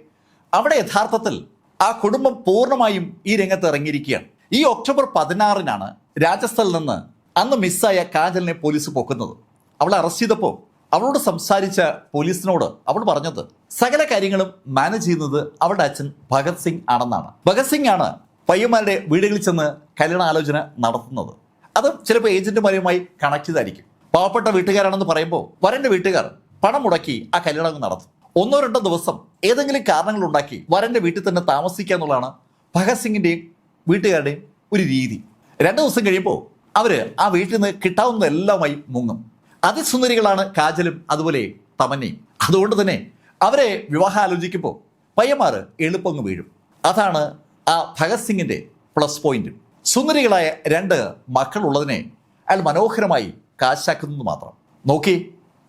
അവിടെ യഥാർത്ഥത്തിൽ ആ കുടുംബം പൂർണമായും ഈ രംഗത്ത് ഇറങ്ങിയിരിക്കുകയാണ്. ഈ ഒക്ടോബർ പതിനാറിനാണ് രാജസ്ഥാനിൽ നിന്ന് അന്ന് മിസ്സായ കാജലിനെ പോലീസ് പൊക്കുന്നത്. അവളെ അറസ്റ്റ് ചെയ്തപ്പോൾ അവളോട് സംസാരിച്ച പോലീസിനോട് അവൾ പറഞ്ഞത് സകല കാര്യങ്ങളും മാനേജ് ചെയ്യുന്നത് അവളുടെ അച്ഛൻ ഭഗത് സിംഗ് ആണെന്നാണ്. ഭഗത് സിംഗ് ആണ് പയ്യന്മാരുടെ വീടുകളിൽ ചെന്ന് കല്യാണാലോചന നടത്തുന്നത്. അത് ചിലപ്പോൾ ഏജന്റുമാരുമായി കണക്ട് ചെയ്തായിരിക്കും. പാവപ്പെട്ട വീട്ടുകാരാണെന്ന് പറയുമ്പോൾ വരന്റെ വീട്ടുകാർ പണം മുടക്കി ആ കല്യാണം നടത്തും. ഒന്നോ രണ്ടോ ദിവസം ഏതെങ്കിലും കാരണങ്ങൾ ഉണ്ടാക്കി വരന്റെ വീട്ടിൽ തന്നെ താമസിക്കുക എന്നുള്ളതാണ് ഭഗത് സിംഗിന്റെയും വീട്ടുകാരുടെയും ഒരു രീതി. രണ്ട് ദിവസം കഴിയുമ്പോൾ അവർ ആ വീട്ടിൽ നിന്ന് കിട്ടാവുന്നതെല്ലാമായി മുങ്ങും. അതിസുന്ദരികളാണ് കാജലും അതുപോലെ തമന്നയും. അതുകൊണ്ട് തന്നെ അവരെ വിവാഹം ആലോചിക്കുമ്പോൾ പയ്യന്മാർ എളുപ്പങ്ങ് വീഴും. അതാണ് ആ ഭഗത് സിംഗിന്റെ പ്ലസ് പോയിന്റ്. സുന്ദരികളായ രണ്ട് മക്കളുള്ളതിനെ അയാൾ മനോഹരമായി കാശാക്കുന്നത് മാത്രം. നോക്കി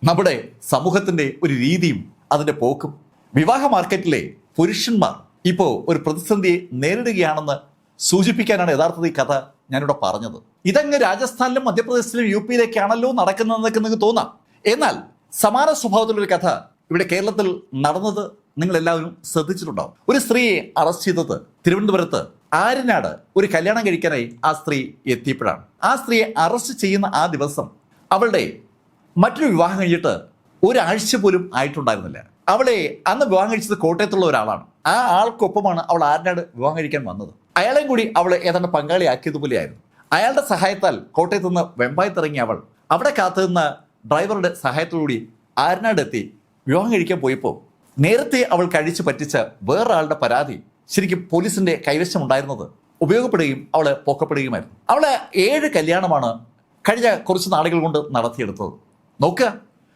നമ്മുടെ സമൂഹത്തിന്റെ ഒരു രീതിയും അതിന്റെ പോക്കും. വിവാഹ മാർക്കറ്റിലെ പുരുഷന്മാർ ഇപ്പോൾ ഒരു പ്രതിസന്ധിയെ നേരിടുകയാണെന്ന് സൂചിപ്പിക്കാനാണ് യഥാർത്ഥത്തിൽ ഈ കഥ ഞാനിവിടെ പറഞ്ഞത്. ഇതങ്ങ് രാജസ്ഥാനിലും മധ്യപ്രദേശിലും യു പിയിലേക്കാണല്ലോ നടക്കുന്നതെന്നൊക്കെ നിങ്ങൾക്ക് തോന്നാം. എന്നാൽ സമാന സ്വഭാവത്തിലൊരു കഥ ഇവിടെ കേരളത്തിൽ നടന്നത് നിങ്ങൾ എല്ലാവരും ശ്രദ്ധിച്ചിട്ടുണ്ടാവും. ഒരു സ്ത്രീയെ അറസ്റ്റ് ചെയ്തത് തിരുവനന്തപുരത്ത് ആര്യനാട് ഒരു കല്യാണം കഴിക്കാനായി ആ സ്ത്രീ എത്തിയപ്പോഴാണ്. ആ സ്ത്രീയെ അറസ്റ്റ് ചെയ്യുന്ന ആ ദിവസം അവളുടെ മറ്റൊരു വിവാഹം കഴിഞ്ഞിട്ട് ഒരാഴ്ച പോലും ആയിട്ടുണ്ടായിരുന്നില്ല. അവളെ അന്ന് വിവാഹം കഴിച്ചത് കോട്ടയത്തുള്ള ഒരാളാണ്. ആ ആൾക്കൊപ്പമാണ് അവൾ ആരിനാട് വിവാഹം കഴിക്കാൻ വന്നത്. അയാളെയും കൂടി അവൾ ഏതാണ്ട് പങ്കാളിയാക്കിയതുപോലെയായിരുന്നു അയാളുടെ സഹായത്താൽ കോട്ടയത്ത് നിന്ന് വെമ്പായത്തിറങ്ങിയ അവൾ അവിടെ കാത്തുനിന്ന ഡ്രൈവറുടെ സഹായത്തോടുകൂടി ആരനാടെത്തി വിവാഹം കഴിക്കാൻ പോയപ്പോൾ നേരത്തെ അവൾ കഴിച്ചു പറ്റിച്ച വേറൊരാളുടെ പരാതി ശരിക്കും പോലീസിന്റെ കൈവശം ഉണ്ടായിരുന്നത് ഉപയോഗപ്പെടുകയും അവളെ പൊക്കപ്പെടുകയുമായിരുന്നു. അവളെ ഏഴ് കല്യാണമാണ് കഴിഞ്ഞ കുറച്ച് നാളുകൾ കൊണ്ട് നടത്തിയെടുത്തത്. നോക്കുക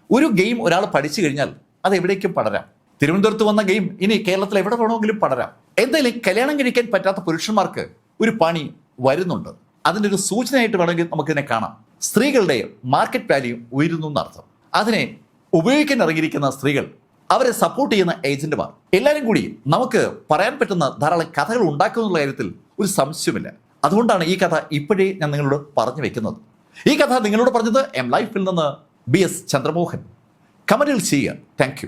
ഒരു ഗെയിം ഒരാൾ പഠിച്ചു കഴിഞ്ഞാൽ അത് എവിടേക്കും പടരാം. തിരുവനന്തപുരത്ത് വന്ന ഗെയിം ഇനി കേരളത്തിൽ എവിടെ വേണമെങ്കിലും പടരാം. എന്തായാലും കല്യാണം കഴിക്കാൻ പറ്റാത്ത പുരുഷന്മാർക്ക് ഒരു പണി വരുന്നുണ്ട്. അതിന്റെ ഒരു സൂചനയായിട്ട് വേണമെങ്കിൽ നമുക്കിതിനെ കാണാം. സ്ത്രീകളുടെ മാർക്കറ്റ് വാല്യൂ ഉയരുന്നു എന്നർത്ഥം. അതിനെ ഉപയോഗിക്കാൻ ഇറങ്ങിയിരിക്കുന്ന സ്ത്രീകൾ അവരെ സപ്പോർട്ട് ചെയ്യുന്ന ഏജന്റുമാർ എല്ലാവരും കൂടി നമുക്ക് പറയാൻ പറ്റുന്ന ധാരാളം കഥകൾ ഉണ്ടാക്കുന്നുള്ള കാര്യത്തിൽ ഒരു സംശയമില്ല അതുകൊണ്ടാണ് ഈ കഥ ഇപ്പോഴേ ഞാൻ നിങ്ങളോട് പറഞ്ഞു വെക്കുന്നത്. ഈ കഥ നിങ്ങളോട് പറഞ്ഞത് എം ലൈഫിൽ നിന്ന് ബി എസ് ചന്ദ്രമോഹൻ. കമന്റിൽ ചെയ്യുക. താങ്ക്